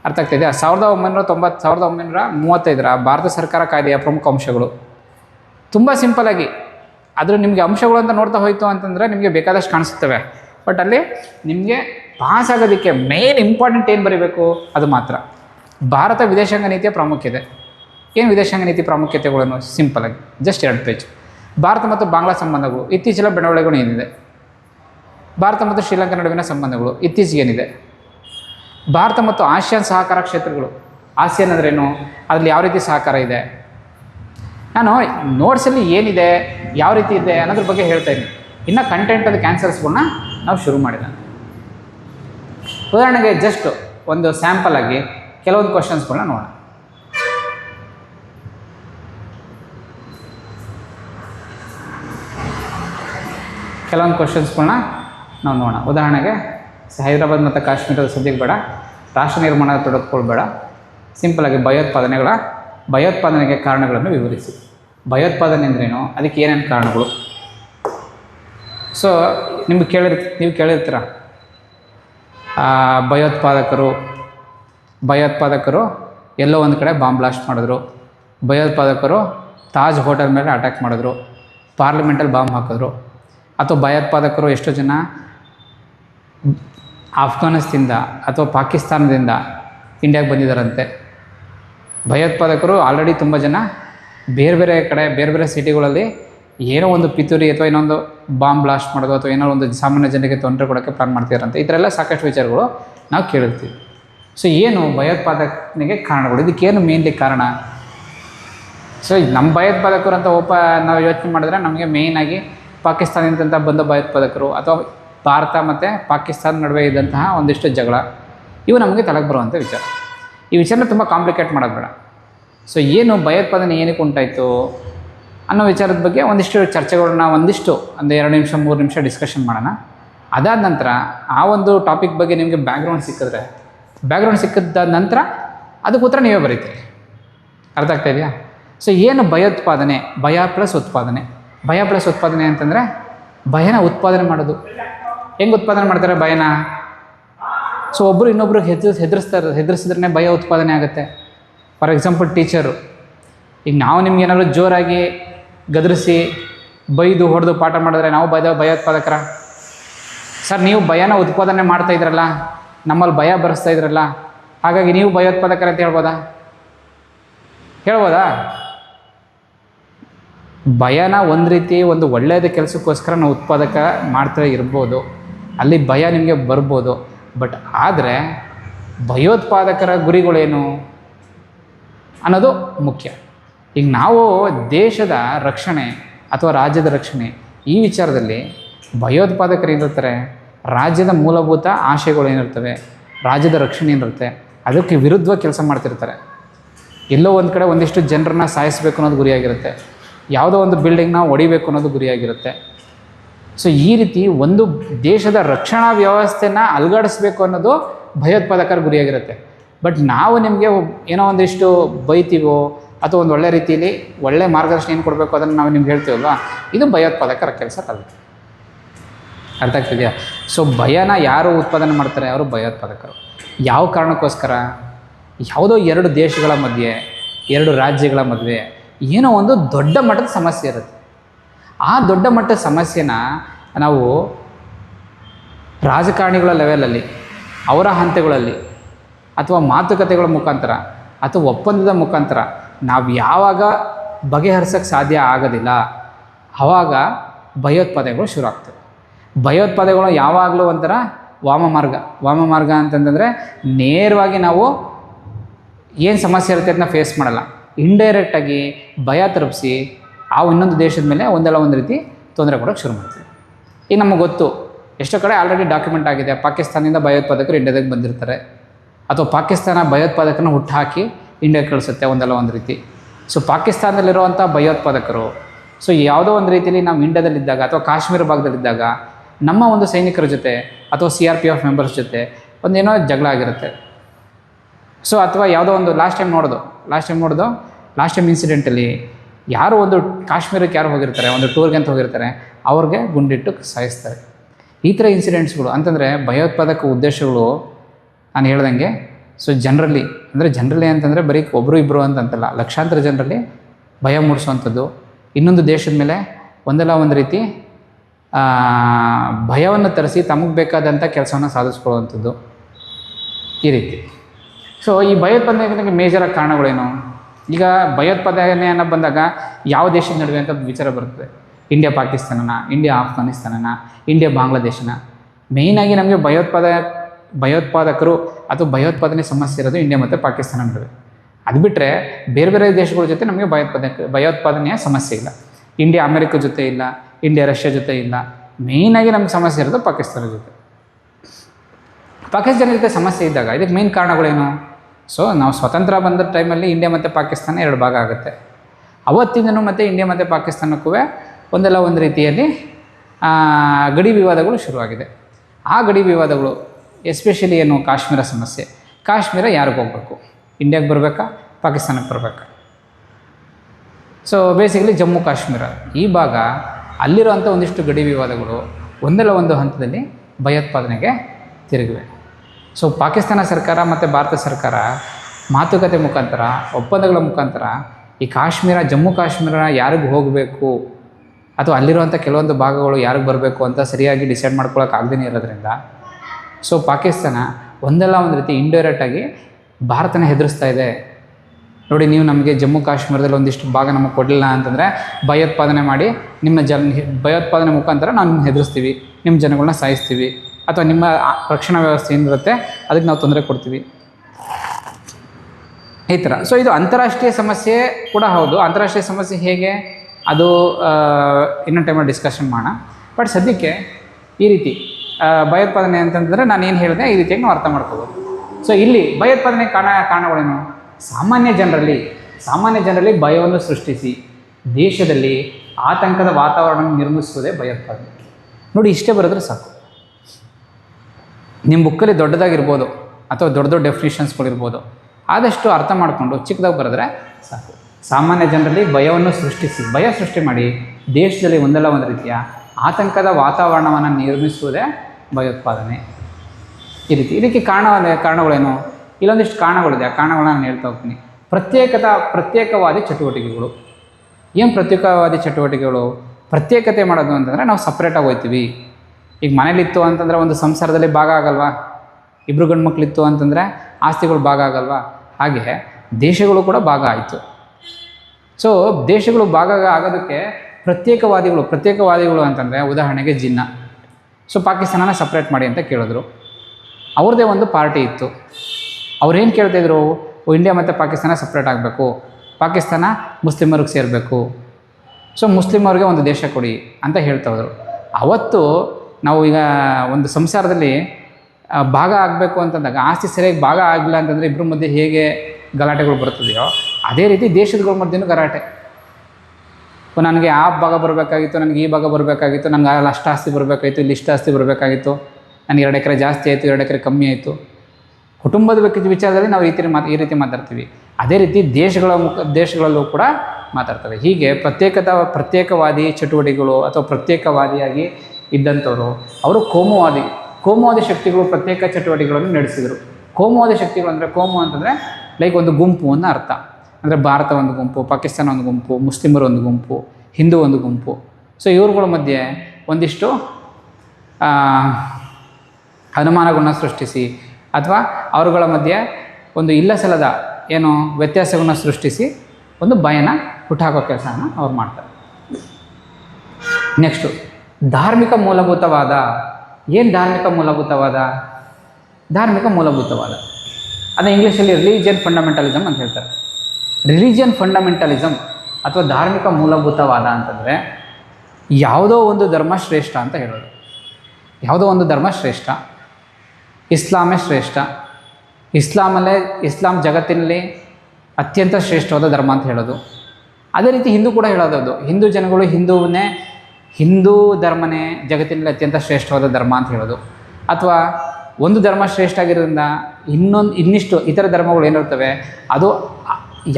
ಅರ್ಥ ಆಗ್ತಿದೆ ಸಾವಿರದ ಒಂಬೈನೂರ ತೊಂಬತ್ತು ಸಾವಿರದ ಒಂಬೈನೂರ ಮೂವತ್ತೈದರ ಭಾರತ ಸರ್ಕಾರ ಕಾಯ್ದೆಯ ಪ್ರಮುಖ ಅಂಶಗಳು. ತುಂಬ ಸಿಂಪಲಾಗಿ ಆದರೂ ನಿಮಗೆ ಅಂಶಗಳು ಅಂತ ನೋಡ್ತಾ ಹೋಯಿತು ಅಂತಂದರೆ ನಿಮಗೆ ಬೇಕಾದಷ್ಟು ಕಾಣಿಸುತ್ತವೆ. ಬಟ್ ಅಲ್ಲಿ ನಿಮಗೆ ಪಾಸ್ ಆಗೋದಕ್ಕೆ ಮೇನ್ ಇಂಪಾರ್ಟೆಂಟ್ ಏನು ಬರೀಬೇಕು? ಅದು ಮಾತ್ರ. ಭಾರತ ವಿದೇಶಾಂಗ ನೀತಿಯ ಪ್ರಾಮುಖ್ಯತೆ. ಏನು ವಿದೇಶಾಂಗ ನೀತಿ ಪ್ರಾಮುಖ್ಯತೆಗಳನ್ನು? ಸಿಂಪಲಾಗಿ ಜಸ್ಟ್ ಎರಡು ಪೇಜ್ ಭಾರತ ಮತ್ತು ಬಾಂಗ್ಲಾ ಸಂಬಂಧಗಳು. ಇತ್ತೀಚಿನ ಬೆಳವಣಿಗೆಗಳು ಏನಿದೆ? ಭಾರತ ಮತ್ತು ಶ್ರೀಲಂಕಾ ನಡುವಿನ ಸಂಬಂಧಗಳು. ಇತ್ತೀಚೆಗೆ ಏನಿದೆ? ಭಾರತ ಮತ್ತು ಆಸಿಯಾನ್ ಸಹಕಾರ ಕ್ಷೇತ್ರಗಳು. ಆಸಿಯಾನ್ ಅಂದ್ರೇನು? ಅದರಲ್ಲಿ ಯಾವ ರೀತಿ ಸಹಕಾರ ಇದೆ? ನಾನು ನೋಟ್ಸಲ್ಲಿ ಏನಿದೆ? ಯಾವ ರೀತಿ ಇದೆ? ಅನ್ನೋದ್ರ ಬಗ್ಗೆ ಹೇಳ್ತಾ ಇದ್ದೀನಿ. ಇನ್ನು ಕಂಟೆಂಟ್ ಅದಕ್ಕೆ ಆನ್ಸರ್ಸ್ಗಳನ್ನ ನಾವು ಶುರು ಮಾಡಿದ. ಉದಾಹರಣೆಗೆ ಜಸ್ಟ್ ಒಂದು ಸ್ಯಾಂಪಲ್ ಆಗಿ ಕೆಲವೊಂದು ಕ್ವಶನ್ಸ್ಗಳನ್ನ ನೋಡೋಣ. ಕೆಲವೊಂದು ಕ್ವಶನ್ಸ್ಗಳನ್ನ ನಾವು ನೋಡೋಣ. ಉದಾಹರಣೆಗೆ ಹೈದರಾಬಾದ್ ಮತ್ತು ಕಾಶ್ಮೀರದ ಸದ್ಯಕ್ಕೆ ಬೇಡ, ರಾಷ್ಟ್ರ ನಿರ್ಮಾಣ ತೊಡಗಿಕೊಳ್ಬೇಡ ಬೇಡ ಸಿಂಪಲಾಗಿ ಭಯೋತ್ಪಾದನೆಗಳ, ಭಯೋತ್ಪಾದನೆಗೆ ಕಾರಣಗಳನ್ನು ವಿವರಿಸಿ. ಭಯೋತ್ಪಾದನೆ ಅಂದ್ರೇನು? ಅದಕ್ಕೆ ಏನೇನು ಕಾರಣಗಳು? ಸೊ ನಿಮ್ಗೆ ಕೇಳಿರ್, ನೀವು ಕೇಳಿರ್ತೀರ? ಭಯೋತ್ಪಾದಕರು ಭಯೋತ್ಪಾದಕರು ಎಲ್ಲೋ ಒಂದು ಕಡೆ ಬಾಂಬ್ ಬ್ಲಾಸ್ಟ್ ಮಾಡಿದ್ರು. ಭಯೋತ್ಪಾದಕರು ತಾಜ್ ಹೋಟೆಲ್ ಮೇಲೆ ಅಟ್ಯಾಕ್ ಮಾಡಿದ್ರು. ಪಾರ್ಲಿಮೆಂಟಲ್ಲಿ ಬಾಂಬ್ ಹಾಕಿದ್ರು. ಅಥವಾ ಭಯೋತ್ಪಾದಕರು ಎಷ್ಟೋ ಜನ ಆಫ್ಘಾನಿಸ್ತಾನದಿಂದ ಅಥವಾ ಪಾಕಿಸ್ತಾನದಿಂದ ಇಂಡಿಯಾಗೆ ಬಂದಿದ್ದಾರಂತೆ. ಭಯೋತ್ಪಾದಕರು ಆಲ್ರೆಡಿ ತುಂಬ ಜನ ಬೇರೆ ಬೇರೆ ಕಡೆ, ಬೇರೆ ಬೇರೆ ಸಿಟಿಗಳಲ್ಲಿ ಏನೋ ಒಂದು ಪಿತೂರಿ ಅಥವಾ ಇನ್ನೊಂದು ಬಾಂಬ್ ಬ್ಲಾಸ್ಟ್ ಮಾಡೋದು ಅಥವಾ ಏನೋ ಒಂದು ಸಾಮಾನ್ಯ ಜನರಿಗೆ ತೊಂದರೆ ಕೊಡೋಕ್ಕೆ ಪ್ಲಾನ್ ಮಾಡ್ತಿದ್ದಾರಂತೆ. ಈ ಥರ ಎಲ್ಲ ಸಾಕಷ್ಟು ವಿಚಾರಗಳು ನಾವು ಕೇಳಿರ್ತೀವಿ. ಸೊ ಏನು ಭಯೋತ್ಪಾದಕನಿಗೆ ಕಾರಣಗಳು? ಇದಕ್ಕೇನು ಮೇನ್ಲಿ ಕಾರಣ? ಸೊ ನಮ್ಮ ಭಯೋತ್ಪಾದಕರು ಅಂತ ಓಪ ನಾವು ಯೋಚನೆ ಮಾಡಿದ್ರೆ ನಮಗೆ ಮೇಯ್ನಾಗಿ ಪಾಕಿಸ್ತಾನದಿಂದ ಬಂದ ಭಯೋತ್ಪಾದಕರು ಅಥವಾ ಭಾರತ ಮತ್ತು ಪಾಕಿಸ್ತಾನ ನಡುವೆ ಇದ್ದಂತಹ ಒಂದಿಷ್ಟು ಜಗಳ, ಇವು ನಮಗೆ ತಲೆಗೆ ಬರುವಂಥ ವಿಚಾರ. ಈ ವಿಚಾರನ ತುಂಬ ಕಾಂಪ್ಲಿಕೇಟ್ ಮಾಡೋದು ಬೇಡ. ಸೊ ಏನು ಭಯೋತ್ಪಾದನೆ ಏನಕ್ಕೆ ಉಂಟಾಯಿತು ಅನ್ನೋ ವಿಚಾರದ ಬಗ್ಗೆ ಒಂದಿಷ್ಟು ಚರ್ಚೆಗಳನ್ನ ಒಂದಿಷ್ಟು ಒಂದು ಎರಡು ನಿಮಿಷ, ಮೂರು ನಿಮಿಷ ಡಿಸ್ಕಷನ್ ಮಾಡೋಣ. ಅದಾದ ನಂತರ ಆ ಒಂದು ಟಾಪಿಕ್ ಬಗ್ಗೆ ನಿಮಗೆ ಬ್ಯಾಕ್ಗ್ರೌಂಡ್ ಸಿಕ್ಕಿದ್ರೆ ಬ್ಯಾಕ್ಗ್ರೌಂಡ್ ಸಿಕ್ಕಿದ ನಂತರ ಅದಕ್ಕೆ ಉತ್ತರ ನೀವೇ ಬರೀತೀರಿ. ಅರ್ಥ ಆಗ್ತಾ ಇದೆಯಾ? ಸೊ ಏನು ಭಯೋತ್ಪಾದನೆ? ಭಯ ಪ್ಲಸ್ ಉತ್ಪಾದನೆ. ಭಯ ಪ್ಲಸ್ ಉತ್ಪಾದನೆ ಅಂತಂದರೆ ಭಯನ ಉತ್ಪಾದನೆ ಮಾಡೋದು. ಹೆಂಗೆ ಉತ್ಪಾದನೆ ಮಾಡ್ತಾರೆ ಭಯನ? ಸೊ ಒಬ್ಬರು ಇನ್ನೊಬ್ರಿಗೆ ಹೆದರ್ಸ್ ಹೆದರ್ಸ್ತಾರೆ ಹೆದರ್ಸಿದ್ರೆ ಭಯ ಉತ್ಪಾದನೆ ಆಗುತ್ತೆ. ಫಾರ್ ಎಕ್ಸಾಂಪಲ್ ಟೀಚರು ಈಗ ನಾವು ನಿಮ್ಗೆ ಏನಾದರೂ ಜೋರಾಗಿ ಗದರಿಸಿ, ಬೈದು, ಹೊಡೆದು ಪಾಠ ಮಾಡಿದ್ರೆ ನಾವು ಭಯ, ಭಯೋತ್ಪಾದಕರ? ಸರ್, ನೀವು ಭಯನ ಉತ್ಪಾದನೆ ಮಾಡ್ತಾ ಇದ್ರಲ್ಲ, ನಮ್ಮಲ್ಲಿ ಭಯ ಬರೆಸ್ತಾ ಇದ್ರಲ್ಲ, ಹಾಗಾಗಿ ನೀವು ಭಯೋತ್ಪಾದಕರ ಅಂತ ಹೇಳ್ಬೋದಾ? ಹೇಳ್ಬೋದಾ? ಭಯನ ಒಂದು ರೀತಿ ಒಂದು ಒಳ್ಳೆಯದ ಕೆಲಸಕ್ಕೋಸ್ಕರ ನಾವು ಉತ್ಪಾದಕ ಮಾಡ್ತಾ ಇರ್ಬೋದು. ಅಲ್ಲಿ ಭಯ ನಿಮಗೆ ಬರ್ಬೋದು. ಬಟ್ ಆದರೆ ಭಯೋತ್ಪಾದಕರ ಗುರಿಗಳೇನು ಅನ್ನೋದು ಮುಖ್ಯ. ಈಗ ನಾವು ದೇಶದ ರಕ್ಷಣೆ ಅಥವಾ ರಾಜ್ಯದ ರಕ್ಷಣೆ ಈ ವಿಚಾರದಲ್ಲಿ ಭಯೋತ್ಪಾದಕರು ಏನಿರ್ತಾರೆ? ರಾಜ್ಯದ ಮೂಲಭೂತ ಆಶಯಗಳು ಏನಿರ್ತವೆ? ರಾಜ್ಯದ ರಕ್ಷಣೆ ಏನಿರುತ್ತೆ? ಅದಕ್ಕೆ ವಿರುದ್ಧವಾಗಿ ಕೆಲಸ ಮಾಡ್ತಿರ್ತಾರೆ. ಎಲ್ಲೋ ಒಂದು ಕಡೆ ಒಂದಿಷ್ಟು ಜನರನ್ನ ಸಾಯಿಸ್ಬೇಕು ಅನ್ನೋದು ಗುರಿಯಾಗಿರುತ್ತೆ. ಯಾವುದೋ ಒಂದು ಬಿಲ್ಡಿಂಗ್ನ ಹೊಡಿಬೇಕು ಅನ್ನೋದು ಗುರಿಯಾಗಿರುತ್ತೆ. ಸೊ ಈ ರೀತಿ ಒಂದು ದೇಶದ ರಕ್ಷಣಾ ವ್ಯವಸ್ಥೆನ ಅಲ್ಗಾಡಿಸ್ಬೇಕು ಅನ್ನೋದು ಭಯೋತ್ಪಾದಕರ ಗುರಿಯಾಗಿರುತ್ತೆ. ಬಟ್ ನಾವು ನಿಮಗೆ ಏನೋ ಒಂದಿಷ್ಟು ಬೈತೀವೋ ಅಥವಾ ಒಂದು ಒಳ್ಳೆ ರೀತಿಯಲ್ಲಿ ಒಳ್ಳೆ ಮಾರ್ಗದರ್ಶನ ಏನು ಕೊಡಬೇಕು ಅದನ್ನು ನಾವು ನಿಮ್ಗೆ ಹೇಳ್ತೀವಲ್ವ ಇದು ಭಯೋತ್ಪಾದಕರ ಕೆಲಸ ಅಲ್ಲ ಅರ್ಥ ಆಗ್ತಿದೆಯಾ? ಸೊ ಭಯನ ಯಾರು ಉತ್ಪಾದನೆ ಮಾಡ್ತಾರೆ? ಅವರು ಭಯೋತ್ಪಾದಕರು. ಯಾವ ಕಾರಣಕ್ಕೋಸ್ಕರ? ಯಾವುದೋ ಎರಡು ದೇಶಗಳ ಮಧ್ಯೆ, ಎರಡು ರಾಜ್ಯಗಳ ಮಧ್ಯೆ ಏನೋ ಒಂದು ದೊಡ್ಡ ಮಟ್ಟದ ಸಮಸ್ಯೆ ಇರುತ್ತೆ. ಆ ದೊಡ್ಡ ಮಟ್ಟದ ಸಮಸ್ಯೆನ ನಾವು ರಾಜಕಾರಣಿಗಳ ಲೆವೆಲಲ್ಲಿ ಅವರ ಹಂತಗಳಲ್ಲಿ ಅಥವಾ ಮಾತುಕತೆಗಳ ಮುಖಾಂತರ ಅಥವಾ ಒಪ್ಪಂದದ ಮುಖಾಂತರ ನಾವು ಯಾವಾಗ ಬಗೆಹರಿಸೋಕ್ಕೆ ಸಾಧ್ಯ ಆಗೋದಿಲ್ಲ ಆವಾಗ ಭಯೋತ್ಪಾದನೆಗಳು ಶುರು ಆಗ್ತವೆ. ಭಯೋತ್ಪಾದನೆಗಳು ಯಾವಾಗಲೂ ಒಂಥರ ವಾಮ ಮಾರ್ಗ ವಾಮ ಮಾರ್ಗ ಅಂತಂತಂದರೆ ನೇರವಾಗಿ ನಾವು ಏನು ಸಮಸ್ಯೆ ಇರುತ್ತೆ ಅದನ್ನ ಫೇಸ್ ಮಾಡಲ್ಲ. ಇಂಡೈರೆಕ್ಟಾಗಿ ಭಯ ತಲುಪಿಸಿ ಆ ಇನ್ನೊಂದು ದೇಶದ ಮೇಲೆ ಒಂದಲ್ಲ ಒಂದು ರೀತಿ ತೊಂದರೆ ಕೊಡೋಕ್ಕೆ ಶುರು ಮಾಡ್ತೀವಿ. ಈಗ ನಮಗೆ ಗೊತ್ತು, ಎಷ್ಟೋ ಕಡೆ ಆಲ್ರೆಡಿ ಡಾಕ್ಯುಮೆಂಟ್ ಆಗಿದೆ, ಪಾಕಿಸ್ತಾನದಿಂದ ಭಯೋತ್ಪಾದಕರು ಇಂಡಿಯಾದಾಗ ಬಂದಿರ್ತಾರೆ. ಅಥವಾ ಪಾಕಿಸ್ತಾನ ಭಯೋತ್ಪಾದಕರನ್ನ ಹುಟ್ಟುಹಾಕಿ ಇಂಡಿಯಾಗೆ ಕಳಿಸುತ್ತೆ ಒಂದಲ್ಲ ಒಂದು ರೀತಿ. ಸೊ ಪಾಕಿಸ್ತಾನದಲ್ಲಿರುವಂಥ ಭಯೋತ್ಪಾದಕರು ಸೊ ಯಾವುದೋ ಒಂದು ರೀತಿಯಲ್ಲಿ ನಾವು ಇಂಡಿಯಾದಲ್ಲಿದ್ದಾಗ ಅಥವಾ ಕಾಶ್ಮೀರ ಭಾಗದಲ್ಲಿದ್ದಾಗ ನಮ್ಮ ಒಂದು ಸೈನಿಕರ ಜೊತೆ ಅಥವಾ C R P F members ಜೊತೆ ಒಂದೇನೋ ಜಗಳ ಆಗಿರುತ್ತೆ. ಸೊ ಅಥವಾ ಯಾವುದೋ ಒಂದು ಲಾಸ್ಟ್ ಟೈಮ್ ನೋಡೋದು. ಲಾಸ್ಟ್ ಟೈಮ್ ನೋಡೋದು ಲಾಸ್ಟ್ ಟೈಮ್ ಇನ್ಸಿಡೆಂಟಲ್ಲಿ ಯಾರು ಒಂದು ಕಾಶ್ಮೀರಕ್ಕೆ ಯಾರು ಹೋಗಿರ್ತಾರೆ, ಒಂದು ಟೂರ್ಗೆ ಅಂತ ಹೋಗಿರ್ತಾರೆ, ಅವ್ರಿಗೆ ಗುಂಡಿಟ್ಟು ಸಾಯಿಸ್ತಾರೆ. ಈ ಥರ ಇನ್ಸಿಡೆಂಟ್ಸ್ಗಳು ಅಂತಂದರೆ ಭಯೋತ್ಪಾದಕ ಉದ್ದೇಶಗಳು ನಾನು ಹೇಳ್ದಂಗೆ ಸೊ ಜನರಲ್ಲಿ ಅಂದರೆ ಜನರಲ್ಲಿ ಅಂತಂದರೆ ಬರೀ ಒಬ್ಬರು ಇಬ್ಬರು ಅಂತಂತಲ್ಲ, ಲಕ್ಷಾಂತರ ಜನರಲ್ಲಿ ಭಯ ಮೂಡಿಸುವಂಥದ್ದು. ಇನ್ನೊಂದು ದೇಶದ ಮೇಲೆ ಒಂದಲ್ಲ ಒಂದು ರೀತಿ ಭಯವನ್ನು ತರಿಸಿ ತಮಗೆ ಬೇಕಾದಂಥ ಕೆಲಸವನ್ನು ಸಾಧಿಸ್ಕೊಳ್ಳುವಂಥದ್ದು. ಈ ರೀತಿ. ಸೊ ಈ ಭಯೋತ್ಪಾದನೆಗೆ ಮೇಜರಾಗಿ ಕಾರಣಗಳೇನು? ಈಗ ಭಯೋತ್ಪಾದನೆ ಅನ್ನೋ ಬಂದಾಗ ಯಾವ ದೇಶದ ನಡುವೆ ಅಂತ ವಿಚಾರ ಬರ್ತದೆ. ಇಂಡಿಯಾ, ಪಾಕಿಸ್ತಾನನ, ಇಂಡಿಯಾ, ಆಫ್ಘಾನಿಸ್ತಾನನ, ಇಂಡಿಯಾ, ಬಾಂಗ್ಲಾದೇಶನ. ಮೇಯ್ನಾಗಿ ನಮಗೆ ಭಯೋತ್ಪಾದ, ಭಯೋತ್ಪಾದಕರು ಅಥವಾ ಭಯೋತ್ಪಾದನೆ ಸಮಸ್ಯೆ ಇರೋದು ಇಂಡಿಯಾ ಮತ್ತು ಪಾಕಿಸ್ತಾನ ನಡುವೆ. ಅದು ಬಿಟ್ಟರೆ ಬೇರೆ ಬೇರೆ ದೇಶಗಳ ಜೊತೆ ನಮಗೆ ಭಯೋತ್ಪಾದಕ, ಭಯೋತ್ಪಾದನೆಯ ಸಮಸ್ಯೆ ಇಲ್ಲ. ಇಂಡಿಯಾ ಅಮೆರಿಕ ಜೊತೆ ಇಲ್ಲ. ಇಂಡಿಯಾ, ರಷ್ಯಾ ಜೊತೆ ಇಲ್ಲ. ಮೇಯ್ನಾಗಿ ನಮ್ಗೆ ಸಮಸ್ಯೆ ಇರೋದು ಪಾಕಿಸ್ತಾನ ಜೊತೆ. ಪಾಕಿಸ್ತಾನ ಜೊತೆ ಸಮಸ್ಯೆ ಇದ್ದಾಗ ಇದಕ್ಕೆ ಮೇನ್ ಕಾರಣಗಳೇನು? ಸೊ ನಾವು ಸ್ವತಂತ್ರ ಬಂದ ಟೈಮಲ್ಲಿ ಇಂಡಿಯಾ ಮತ್ತು ಪಾಕಿಸ್ತಾನ ಎರಡು ಭಾಗ ಆಗುತ್ತೆ. ಅವತ್ತಿಂದನೂ ಮತ್ತು ಇಂಡಿಯಾ ಮತ್ತು ಪಾಕಿಸ್ತಾನಕ್ಕೂ ಒಂದಲ್ಲ ಒಂದು ರೀತಿಯಲ್ಲಿ ಗಡಿ ವಿವಾದಗಳು ಶುರುವಾಗಿದೆ. ಆ ಗಡಿ ವಿವಾದಗಳು ಎಸ್ಪೆಷಲಿ ಏನು ಕಾಶ್ಮೀರ ಸಮಸ್ಯೆ. ಕಾಶ್ಮೀರ ಯಾರಿಗೆ ಹೋಗಬೇಕು? ಇಂಡಿಯಾಗೆ ಬರಬೇಕಾ? ಪಾಕಿಸ್ತಾನಕ್ಕೆ ಬರಬೇಕಾ? ಸೊ ಬೇಸಿಕಲಿ ಜಮ್ಮು ಕಾಶ್ಮೀರ ಈ ಭಾಗ ಅಲ್ಲಿರುವಂಥ ಒಂದಿಷ್ಟು ಗಡಿ ವಿವಾದಗಳು ಒಂದಲ್ಲ ಒಂದು ಹಂತದಲ್ಲಿ ಭಯೋತ್ಪಾದನೆಗೆ ತಿರುಗಿವೆ. ಸೊ ಪಾಕಿಸ್ತಾನ ಸರ್ಕಾರ ಮತ್ತು ಭಾರತ ಸರ್ಕಾರ ಮಾತುಕತೆ ಮುಖಾಂತರ, ಒಪ್ಪಂದಗಳ ಮುಖಾಂತರ ಈ ಕಾಶ್ಮೀರ, ಜಮ್ಮು ಕಾಶ್ಮೀರ ಯಾರಿಗೂ ಹೋಗಬೇಕು ಅಥವಾ ಅಲ್ಲಿರುವಂಥ ಕೆಲವೊಂದು ಭಾಗಗಳು ಯಾರಿಗೆ ಬರಬೇಕು ಅಂತ ಸರಿಯಾಗಿ ಡಿಸೈಡ್ ಮಾಡ್ಕೊಳ್ಳೋಕೆ ಆಗದೇ ಇರೋದ್ರಿಂದ ಸೊ ಪಾಕಿಸ್ತಾನ ಒಂದಲ್ಲ ಒಂದು ರೀತಿ ಇಂಡೈರೆಕ್ಟಾಗಿ ಭಾರತನ ಹೆದರಿಸ್ತಾ ಇದೆ. ನೋಡಿ, ನೀವು ನಮಗೆ ಜಮ್ಮು ಕಾಶ್ಮೀರದಲ್ಲಿ ಒಂದಿಷ್ಟು ಭಾಗ ನಮಗೆ ಕೊಡಲಿಲ್ಲ ಅಂತಂದರೆ ಭಯೋತ್ಪಾದನೆ ಮಾಡಿ ನಿಮ್ಮ ಜನ ಭಯೋತ್ಪಾದನೆ ಮುಖಾಂತರ ನಾವು ನಿಮ್ಮನ್ನ ಹೆದರಿಸ್ತೀವಿ ನಿಮ್ಮ ಜನಗಳನ್ನ ಸಾಯಿಸ್ತೀವಿ. ಅಥವಾ ನಿಮ್ಮ ರಕ್ಷಣಾ ವ್ಯವಸ್ಥೆ ಏನಿರುತ್ತೆ, ಅದಕ್ಕೆ ನಾವು ತೊಂದರೆ ಕೊಡ್ತೀವಿ. ಈ ಥರ ಸೊ ಇದು ಅಂತಾರಾಷ್ಟ್ರೀಯ ಸಮಸ್ಯೆ ಕೂಡ ಹೌದು. ಅಂತಾರಾಷ್ಟ್ರೀಯ ಸಮಸ್ಯೆ ಹೇಗೆ? ಅದು ಇನ್ನೊಂದು ಟೈಮಲ್ಲಿ ಡಿಸ್ಕಷನ್ ಮಾಡೋಣ. ಬಟ್ ಸದ್ಯಕ್ಕೆ ಈ ರೀತಿ ಭಯೋತ್ಪಾದನೆ ಅಂತಂದರೆ ನಾನು ಏನು ಹೇಳಿದೆ, ಈ ರೀತಿಯಾಗಿ ನಾವು ಅರ್ಥ ಮಾಡ್ಕೋಬೋದು. ಸೊ ಇಲ್ಲಿ ಭಯೋತ್ಪಾದನೆ ಕಾರಣ, ಕಾರಣಗಳೇನು? ಸಾಮಾನ್ಯ ಜನರಲ್ಲಿ ಸಾಮಾನ್ಯ ಜನರಲ್ಲಿ ಭಯವನ್ನು ಸೃಷ್ಟಿಸಿ, ದೇಶದಲ್ಲಿ ಆತಂಕದ ವಾತಾವರಣವನ್ನು ನಿರ್ಮಿಸುವುದೇ ಭಯೋತ್ಪಾದನೆ. ನೋಡಿ, ಇಷ್ಟೇ ಬರೆದ್ರೆ ಸಾಕು. ನಿಮ್ಮ ಬುಕ್ಕಲ್ಲಿ ದೊಡ್ಡದಾಗಿರ್ಬೋದು ಅಥವಾ ದೊಡ್ಡ ದೊಡ್ಡ ಡೆಫಿನೇಷನ್ಸ್ಗಳಿರ್ಬೋದು ಆದಷ್ಟು ಅರ್ಥ ಮಾಡಿಕೊಂಡು ಚಿಕ್ಕದಾಗಿ ಬರೆದ್ರೆ ಸಾಕು. ಸಾಮಾನ್ಯ ಜನರಲ್ಲಿ ಭಯವನ್ನು ಸೃಷ್ಟಿಸಿ, ಭಯ ಸೃಷ್ಟಿ ಮಾಡಿ ದೇಶದಲ್ಲಿ ಒಂದಲ್ಲ ಒಂದು ರೀತಿಯ ಆತಂಕದ ವಾತಾವರಣವನ್ನು ನಿರ್ಮಿಸುವುದೇ ಭಯೋತ್ಪಾದನೆ. ಈ ರೀತಿ. ಇದಕ್ಕೆ ಕಾರಣ ಕಾರಣಗಳೇನು? ಇಲ್ಲೊಂದಿಷ್ಟು ಕಾರಣಗಳಿದೆ. ಆ ಕಾರಣಗಳನ್ನ ನಾನು ಹೇಳ್ತಾ ಹೋಗ್ತೀನಿ. ಪ್ರತ್ಯೇಕತಾ, ಪ್ರತ್ಯೇಕವಾದಿ ಚಟುವಟಿಕೆಗಳು. ಏನು ಪ್ರತ್ಯೇಕವಾದಿ ಚಟುವಟಿಕೆಗಳು? ಪ್ರತ್ಯೇಕತೆ ಮಾಡೋದು ಅಂತಂದರೆ ನಾವು ಸಪ್ರೇಟಾಗಿ ಹೋಗ್ತೀವಿ. ಈಗ ಮನೇಲಿತ್ತು ಅಂತಂದರೆ ಒಂದು ಸಂಸಾರದಲ್ಲಿ ಭಾಗ ಆಗಲ್ವಾ? ಇಬ್ಬರು ಗಂಡು ಮಕ್ಕಳಿತ್ತು ಅಂತಂದರೆ ಆಸ್ತಿಗಳು ಭಾಗ ಆಗಲ್ವಾ? ಹಾಗೆ ದೇಶಗಳು ಕೂಡ ಭಾಗ ಆಯಿತು. ಸೊ ದೇಶಗಳು ಭಾಗ ಆಗೋದಕ್ಕೆ ಪ್ರತ್ಯೇಕವಾದಿಗಳು ಪ್ರತ್ಯೇಕವಾದಿಗಳು ಅಂತಂದರೆ ಉದಾಹರಣೆಗೆ ಜಿನ್ನ. ಸೊ ಪಾಕಿಸ್ತಾನನ ಸಪ್ರೇಟ್ ಮಾಡಿ ಅಂತ ಕೇಳಿದ್ರು. ಅವ್ರದ್ದೇ ಒಂದು ಪಾರ್ಟಿ ಇತ್ತು. ಅವ್ರೇನು ಕೇಳ್ತಾಯಿದ್ರು ಇಂಡಿಯಾ ಮತ್ತು ಪಾಕಿಸ್ತಾನ ಸಪ್ರೇಟ್ ಆಗಬೇಕು. ಪಾಕಿಸ್ತಾನ ಮುಸ್ಲಿಮರಿಗೆ ಸೇರಬೇಕು. ಸೊ ಮುಸ್ಲಿಮರಿಗೆ ಒಂದು ದೇಶ ಕೊಡಿ ಅಂತ ಹೇಳ್ತಾ ಹೋದರು. ಅವತ್ತು ನಾವು ಈಗ ಒಂದು ಸಂಸಾರದಲ್ಲಿ ಭಾಗ ಆಗಬೇಕು ಅಂತಂದಾಗ, ಆಸ್ತಿ ಸರಿಯಾಗಿ ಭಾಗ ಆಗಿಲ್ಲ ಅಂತಂದರೆ ಇಬ್ಬರ ಮಧ್ಯೆ ಹೇಗೆ ಗಲಾಟೆಗಳು ಬರ್ತದೆಯೋ ಅದೇ ರೀತಿ ದೇಶದಗಳ ಮಧ್ಯೆನೂ ಗಲಾಟೆ. ನನಗೆ ಆ ಭಾಗ ಬರಬೇಕಾಗಿತ್ತು, ನನಗೆ ಈ ಭಾಗ ಬರಬೇಕಾಗಿತ್ತು, ನನಗೆ ಅಲ್ಲಿ ಅಷ್ಟು ಆಸ್ತಿ ಬರಬೇಕಾಗಿತ್ತು, ಇಲ್ಲಿ ಇಷ್ಟು ಆಸ್ತಿ ಬರಬೇಕಾಗಿತ್ತು, ನನಗೆ ಎರಡು ಎಕರೆ ಜಾಸ್ತಿ ಆಯಿತು, ಎರಡು ಎಕರೆ ಕಮ್ಮಿ ಆಯಿತು. ಕುಟುಂಬದ ಬಗ್ಗೆ ವಿಚಾರದಲ್ಲಿ ನಾವು ಈ ರೀತಿ ಮಾತು, ಈ ರೀತಿ ಮಾತಾಡ್ತೀವಿ. ಅದೇ ರೀತಿ ದೇಶಗಳ ಮುಖ, ದೇಶಗಳಲ್ಲೂ ಕೂಡ ಮಾತಾಡ್ತವೆ. ಹೀಗೆ ಪ್ರತ್ಯೇಕತಾ, ಪ್ರತ್ಯೇಕವಾದಿ ಚಟುವಟಿಕೆಗಳು ಅಥವಾ ಪ್ರತ್ಯೇಕವಾದಿಯಾಗಿ ಇದ್ದಂಥವ್ರು. ಅವರು ಕೋಮುವಾದಿ ಕೋಮುವಾದಿ ಶಕ್ತಿಗಳು ಪ್ರತ್ಯೇಕ ಚಟುವಟಿಕೆಗಳನ್ನು ನಡೆಸಿದರು. ಕೋಮುವಾದಿ ಶಕ್ತಿಗಳು ಅಂದರೆ ಕೋಮು ಅಂತಂದರೆ ಲೈಕ್ ಒಂದು ಗುಂಪು ಅನ್ನೋ ಅರ್ಥ. ಅಂದರೆ ಭಾರತ ಒಂದು ಗುಂಪು, ಪಾಕಿಸ್ತಾನ ಒಂದು ಗುಂಪು, ಮುಸ್ಲಿಮರು ಒಂದು ಗುಂಪು, ಹಿಂದೂ ಒಂದು ಗುಂಪು. ಸೊ ಇವ್ರುಗಳ ಮಧ್ಯೆ ಒಂದಿಷ್ಟು ಅನುಮಾನಗಳನ್ನ ಸೃಷ್ಟಿಸಿ ಅಥವಾ ಅವರುಗಳ ಮಧ್ಯೆ ಒಂದು ಇಲ್ಲ ಸಲ್ಲದ ಏನು ವ್ಯತ್ಯಾಸಗಳನ್ನ ಸೃಷ್ಟಿಸಿ ಒಂದು ಭಯನ ಹುಟ್ಟಾಕೋ ಕೆಲಸನ ಅವ್ರು ಮಾಡ್ತಾರೆ. ನೆಕ್ಸ್ಟು ಧಾರ್ಮಿಕ ಮೂಲಭೂತವಾದ, ಏನು ಧಾರ್ಮಿಕ ಮೂಲಭೂತವಾದ? ಧಾರ್ಮಿಕ ಮೂಲಭೂತವಾದ. ಅದೇ ಇಂಗ್ಲೀಷಲ್ಲಿ ರಿಲಿಜಿಯನ್ ಫಂಡಮೆಂಟಲಿಸಮ್ ಅಂತ ಹೇಳ್ತಾರೆ. ರಿಲಿಜಿಯನ್ ಫಂಡಮೆಂಟಲಿಸಮ್ ಅಥವಾ ಧಾರ್ಮಿಕ ಮೂಲಭೂತವಾದ ಅಂತಂದರೆ ಯಾವುದೋ ಒಂದು ಧರ್ಮ ಶ್ರೇಷ್ಠ ಅಂತ ಹೇಳೋದು. ಯಾವುದೋ ಒಂದು ಧರ್ಮ ಶ್ರೇಷ್ಠ ಇಸ್ಲಾಮೇ ಶ್ರೇಷ್ಠ, ಇಸ್ಲಾಮಲ್ಲೇ, ಇಸ್ಲಾಂ ಜಗತ್ತಿನಲ್ಲಿ ಅತ್ಯಂತ ಶ್ರೇಷ್ಠವಾದ ಧರ್ಮ ಅಂತ ಹೇಳೋದು. ಅದೇ ರೀತಿ ಹಿಂದೂ ಕೂಡ ಹೇಳೋದು ಹಿಂದೂ ಜನಗಳು ಹಿಂದೂವನ್ನೇ ಹಿಂದೂ ಧರ್ಮನೇ ಜಗತ್ತಿನಲ್ಲಿ ಅತ್ಯಂತ ಶ್ರೇಷ್ಠವಾದ ಧರ್ಮ ಅಂತ ಹೇಳೋದು. ಅಥವಾ ಒಂದು ಧರ್ಮ ಶ್ರೇಷ್ಠ ಆಗಿರೋದ್ರಿಂದ ಇನ್ನೊಂದು, ಇನ್ನಿಷ್ಟು ಇತರ ಧರ್ಮಗಳು ಏನಿರ್ತವೆ ಅದು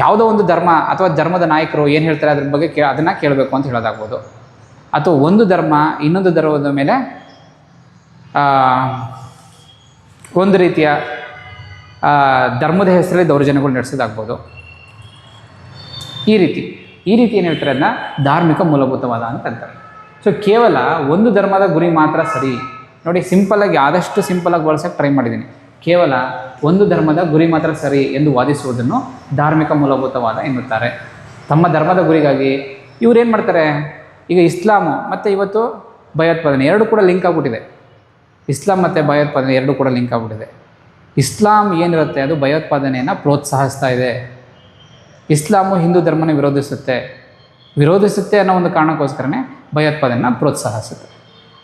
ಯಾವುದೋ ಒಂದು ಧರ್ಮ ಅಥವಾ ಧರ್ಮದ ನಾಯಕರು ಏನು ಹೇಳ್ತಾರೆ ಅದ್ರ ಬಗ್ಗೆ ಕೇ, ಅದನ್ನು ಕೇಳಬೇಕು ಅಂತ ಹೇಳೋದಾಗ್ಬೋದು. ಅಥವಾ ಒಂದು ಧರ್ಮ ಇನ್ನೊಂದು ಧರ್ಮದ ಮೇಲೆ ಒಂದು ರೀತಿಯ ಧರ್ಮದ ಹೆಸರಲ್ಲಿ ದೌರ್ಜನ್ಯಗಳು ನಡೆಸೋದಾಗ್ಬೋದು. ಈ ರೀತಿ ಈ ರೀತಿ ಏನು ಹೇಳ್ತಾರೆ ಅದನ್ನ ಧಾರ್ಮಿಕ ಮೂಲಭೂತವಾದ ಅಂತ ಅಂತಾರೆ. ಸೊ ಕೇವಲ ಒಂದು ಧರ್ಮದ ಗುರಿ ಮಾತ್ರ ಸರಿ. ನೋಡಿ ಸಿಂಪಲ್ಲಾಗಿ ಆದಷ್ಟು ಸಿಂಪಲಾಗಿ ಬಳಸೋಕ್ಕೆ ಟ್ರೈ ಮಾಡಿದ್ದೀನಿ ಕೇವಲ ಒಂದು ಧರ್ಮದ ಗುರಿ ಮಾತ್ರ ಸರಿ ಎಂದು ವಾದಿಸುವುದನ್ನು ಧಾರ್ಮಿಕ ಮೂಲಭೂತವಾದ ಎನ್ನುತ್ತಾರೆ. ತಮ್ಮ ಧರ್ಮದ ಗುರಿಗಾಗಿ ಇವರೇನು ಮಾಡ್ತಾರೆ? ಈಗ ಇಸ್ಲಾಮು ಮತ್ತು ಇವತ್ತು ಭಯೋತ್ಪಾದನೆ ಎರಡು ಕೂಡ ಲಿಂಕ್ ಆಗ್ಬಿಟ್ಟಿದೆ. ಇಸ್ಲಾಂ ಮತ್ತು ಭಯೋತ್ಪಾದನೆ ಎರಡು ಕೂಡ ಲಿಂಕ್ ಆಗ್ಬಿಟ್ಟಿದೆ. ಇಸ್ಲಾಂ ಏನಿರುತ್ತೆ? ಅದು ಭಯೋತ್ಪಾದನೆಯನ್ನು ಪ್ರೋತ್ಸಾಹಿಸ್ತಾ ಇದೆ. ಇಸ್ಲಾಮು ಹಿಂದೂ ಧರ್ಮನ ವಿರೋಧಿಸುತ್ತೆ. ವಿರೋಧಿಸುತ್ತೆ ಅನ್ನೋ ಒಂದು ಕಾರಣಕ್ಕೋಸ್ಕರನೇ ಭಯೋತ್ಪಾದನೆನ ಪ್ರೋತ್ಸಾಹಿಸುತ್ತೆ.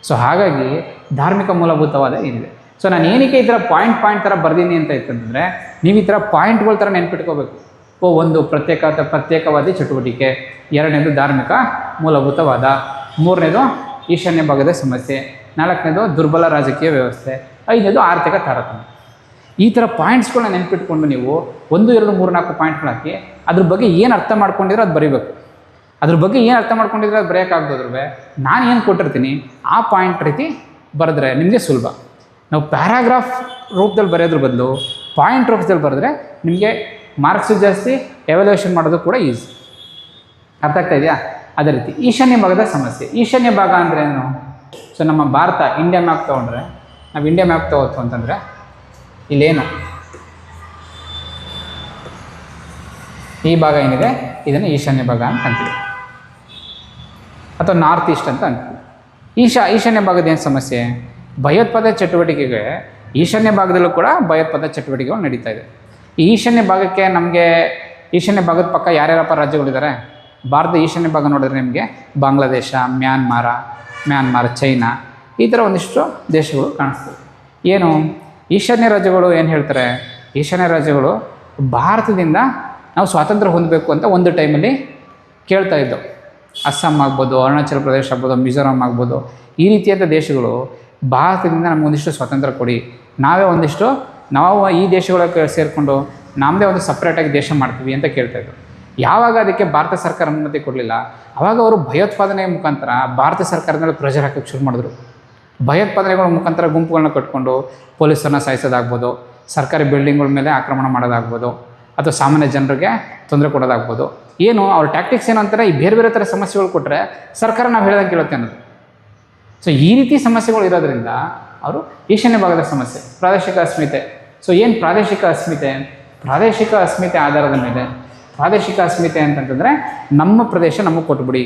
ಸೊ ಹಾಗಾಗಿ ಧಾರ್ಮಿಕ ಮೂಲಭೂತವಾದ ಏನಿದೆ ಸೊ ನಾನು ಏನಕ್ಕೆ ಈ ಥರ ಪಾಯಿಂಟ್ ಪಾಯಿಂಟ್ ಥರ ಬರ್ದೀನಿ ಅಂತ ಇತ್ತಂದರೆ ನೀವು ಈ ಥರ ಪಾಯಿಂಟ್ಗಳ ಥರ ನೆನ್ಪಿಟ್ಕೋಬೇಕು. ಓ, ಒಂದು ಪ್ರತ್ಯೇಕ ಪ್ರತ್ಯೇಕವಾದಿ ಚಟುವಟಿಕೆ, ಎರಡನೇದು ಧಾರ್ಮಿಕ ಮೂಲಭೂತವಾದ, ಮೂರನೇದು ಈಶಾನ್ಯ ಭಾಗದ ಸಮಸ್ಯೆ, ನಾಲ್ಕನೇದು ದುರ್ಬಲ ರಾಜಕೀಯ ವ್ಯವಸ್ಥೆ, ಐದನೇದು ಆರ್ಥಿಕ ತಾರತಮ್ಯ. ಈ ಥರ ಪಾಯಿಂಟ್ಸ್ಗಳನ್ನ ನೆನ್ಪಿಟ್ಕೊಂಡು ನೀವು ಒಂದು, ಎರಡು, ಮೂರು, ನಾಲ್ಕು ಪಾಯಿಂಟ್ಗಳು ಹಾಕಿ ಅದ್ರ ಬಗ್ಗೆ ಏನು ಅರ್ಥ ಮಾಡ್ಕೊಂಡಿದ್ರೆ ಅದು ಬರೀಬೇಕು. ಅದ್ರ ಬಗ್ಗೆ ಏನು ಅರ್ಥ ಮಾಡ್ಕೊಂಡಿದ್ರೆ ಅದು ಬರೆಯೋಕ್ಕಾಗ್ದೋದ್ರು ನಾನು ಏನು ಕೊಟ್ಟಿರ್ತೀನಿ, ಆ ಪಾಯಿಂಟ್ ರೀತಿ ಬರೆದ್ರೆ ನಿಮಗೆ ಸುಲಭ. ನಾವು ಪ್ಯಾರಾಗ್ರಾಫ್ ರೂಪದಲ್ಲಿ ಬರೆಯೋದ್ರ ಬದಲು ಪಾಯಿಂಟ್ ರೂಪದಲ್ಲಿ ಬರೆದ್ರೆ ನಿಮಗೆ ಮಾರ್ಕ್ಸು ಜಾಸ್ತಿ ಎವ್ಯಾಲ್ಯೂಯೇಷನ್ ಮಾಡೋದು ಕೂಡ ಈಸಿ ಅರ್ಥ ಆಗ್ತಾ ಇದೆಯಾ? ಅದೇ ರೀತಿ ಈಶಾನ್ಯ ಭಾಗದ ಸಮಸ್ಯೆ. ಈಶಾನ್ಯ ಭಾಗ ಅಂದರೆ ಏನು? ಸೊ ನಮ್ಮ ಭಾರತ ಇಂಡಿಯಾ ಮ್ಯಾಪ್ ತೊಗೊಂಡ್ರೆ, ನಾವು ಇಂಡಿಯಾ ಮ್ಯಾಪ್ ತೊಗೋತು ಅಂತಂದರೆ, ಇಲ್ಲೇನು? ಈ ಭಾಗ ಏನಿದೆ? ಇದನ್ನು ಈಶಾನ್ಯ ಭಾಗ ಅಂತ ಅಂತೀವಿ. ಅಥವಾ ನಾರ್ತ್ ಈಸ್ಟ್ ಅಂತ ಅಂತೀವಿ ಈಶಾ, ಈಶಾನ್ಯ ಭಾಗದ ಏನು ಸಮಸ್ಯೆ? ಭಯೋತ್ಪಾದಕ ಚಟುವಟಿಕೆಗೆ ಈಶಾನ್ಯ ಭಾಗದಲ್ಲೂ ಕೂಡ ಭಯೋತ್ಪಾದಕ ಚಟುವಟಿಕೆಗಳು ನಡೀತಾ ಇದೆ. ಈ ಈಶಾನ್ಯ ಭಾಗಕ್ಕೆ ನಮಗೆ, ಈಶಾನ್ಯ ಭಾಗದ ಪಕ್ಕ ಯಾರ್ಯಾರಪ್ಪ ರಾಜ್ಯಗಳಿದ್ದಾರೆ? ಭಾರತದ ಈಶಾನ್ಯ ಭಾಗ ನೋಡಿದ್ರೆ ನಿಮಗೆ ಬಾಂಗ್ಲಾದೇಶ, ಮ್ಯಾನ್ಮಾರ, ಮ್ಯಾನ್ಮಾರ್, ಚೈನಾ, ಈ ಥರ ಒಂದಿಷ್ಟು ದೇಶಗಳು ಕಾಣಿಸ್ತವೆ ಏನು? ಈಶಾನ್ಯ ರಾಜ್ಯಗಳು ಏನು ಹೇಳ್ತಾರೆ? ಈಶಾನ್ಯ ರಾಜ್ಯಗಳು ಭಾರತದಿಂದ ನಾವು ಸ್ವಾತಂತ್ರ್ಯ ಹೊಂದಬೇಕು ಅಂತ ಒಂದು ಟೈಮಲ್ಲಿ ಕೇಳ್ತಾ ಇದ್ದವು. ಅಸ್ಸಾಂ ಆಗ್ಬೋದು, ಅರುಣಾಚಲ ಪ್ರದೇಶ ಆಗ್ಬೋದು, ಮಿಜೋರಾಂ ಆಗ್ಬೋದು, ಈ ರೀತಿಯಾದ ದೇಶಗಳು ಭಾರತದಿಂದ ನಮ್ಗೆ ಒಂದಿಷ್ಟು ಸ್ವಾತಂತ್ರ್ಯ ಕೊಡಿ. ನಾವೇ ಒಂದಿಷ್ಟು, ನಾವು ಈ ದೇಶಗಳಿಗೆ ಸೇರಿಕೊಂಡು ನಮ್ಮದೇ ಒಂದು ಸಪ್ರೇಟಾಗಿ ದೇಶ ಮಾಡ್ತೀವಿ ಅಂತ ಕೇಳ್ತಾ ಇದ್ರು. ಯಾವಾಗ ಅದಕ್ಕೆ ಭಾರತ ಸರ್ಕಾರ ಅನುಮತಿ ಕೊಡಲಿಲ್ಲ ಆವಾಗ ಅವರು ಭಯೋತ್ಪಾದನೆ ಮುಖಾಂತರ ಭಾರತ ಸರ್ಕಾರದ ಮೇಲೆ ಪ್ರೆಷರ್ ಹಾಕೋಕ್ಕೆ ಶುರು ಮಾಡಿದ್ರು. ಭಯೋತ್ಪಾದನೆಗಳ ಮುಖಾಂತರ ಗುಂಪುಗಳನ್ನ ಕಟ್ಕೊಂಡು ಪೊಲೀಸರನ್ನ ಸಾಯಿಸೋದಾಗ್ಬೋದು, ಸರ್ಕಾರಿ ಬಿಲ್ಡಿಂಗ್ಗಳ ಮೇಲೆ ಆಕ್ರಮಣ ಮಾಡೋದಾಗ್ಬೋದು ಅಥವಾ ಸಾಮಾನ್ಯ ಜನರಿಗೆ ತೊಂದರೆ ಕೊಡೋದಾಗ್ಬೋದು. ಏನು, ಅವ್ರ ಟ್ಯಾಕ್ಟಿಕ್ಸ್ ಏನು ಅಂತಾರೆ, ಈ ಬೇರೆ ಬೇರೆ ಥರ ಸಮಸ್ಯೆಗಳು ಕೊಟ್ಟರೆ ಸರ್ಕಾರ ನಾವು ಹೇಳ್ದಂಗೆ ಕೇಳುತ್ತೆ ಅನ್ನೋದು. ಸೊ ಈ ರೀತಿ ಸಮಸ್ಯೆಗಳು ಇರೋದ್ರಿಂದ ಅವರು ಈಶಾನ್ಯ ಭಾಗದ ಸಮಸ್ಯೆ, ಪ್ರಾದೇಶಿಕ ಅಸ್ಮಿತೆ. ಸೊ ಏನು ಪ್ರಾದೇಶಿಕ ಅಸ್ಮಿತೆ? ಪ್ರಾದೇಶಿಕ ಅಸ್ಮಿತೆ ಆಧಾರದ ಮೇಲೆ, ಪ್ರಾದೇಶಿಕ ಅಸ್ಮಿತೆ ಅಂತಂತಂದರೆ ನಮ್ಮ ಪ್ರದೇಶ ನಮಗೆ ಕೊಟ್ಬಿಡಿ.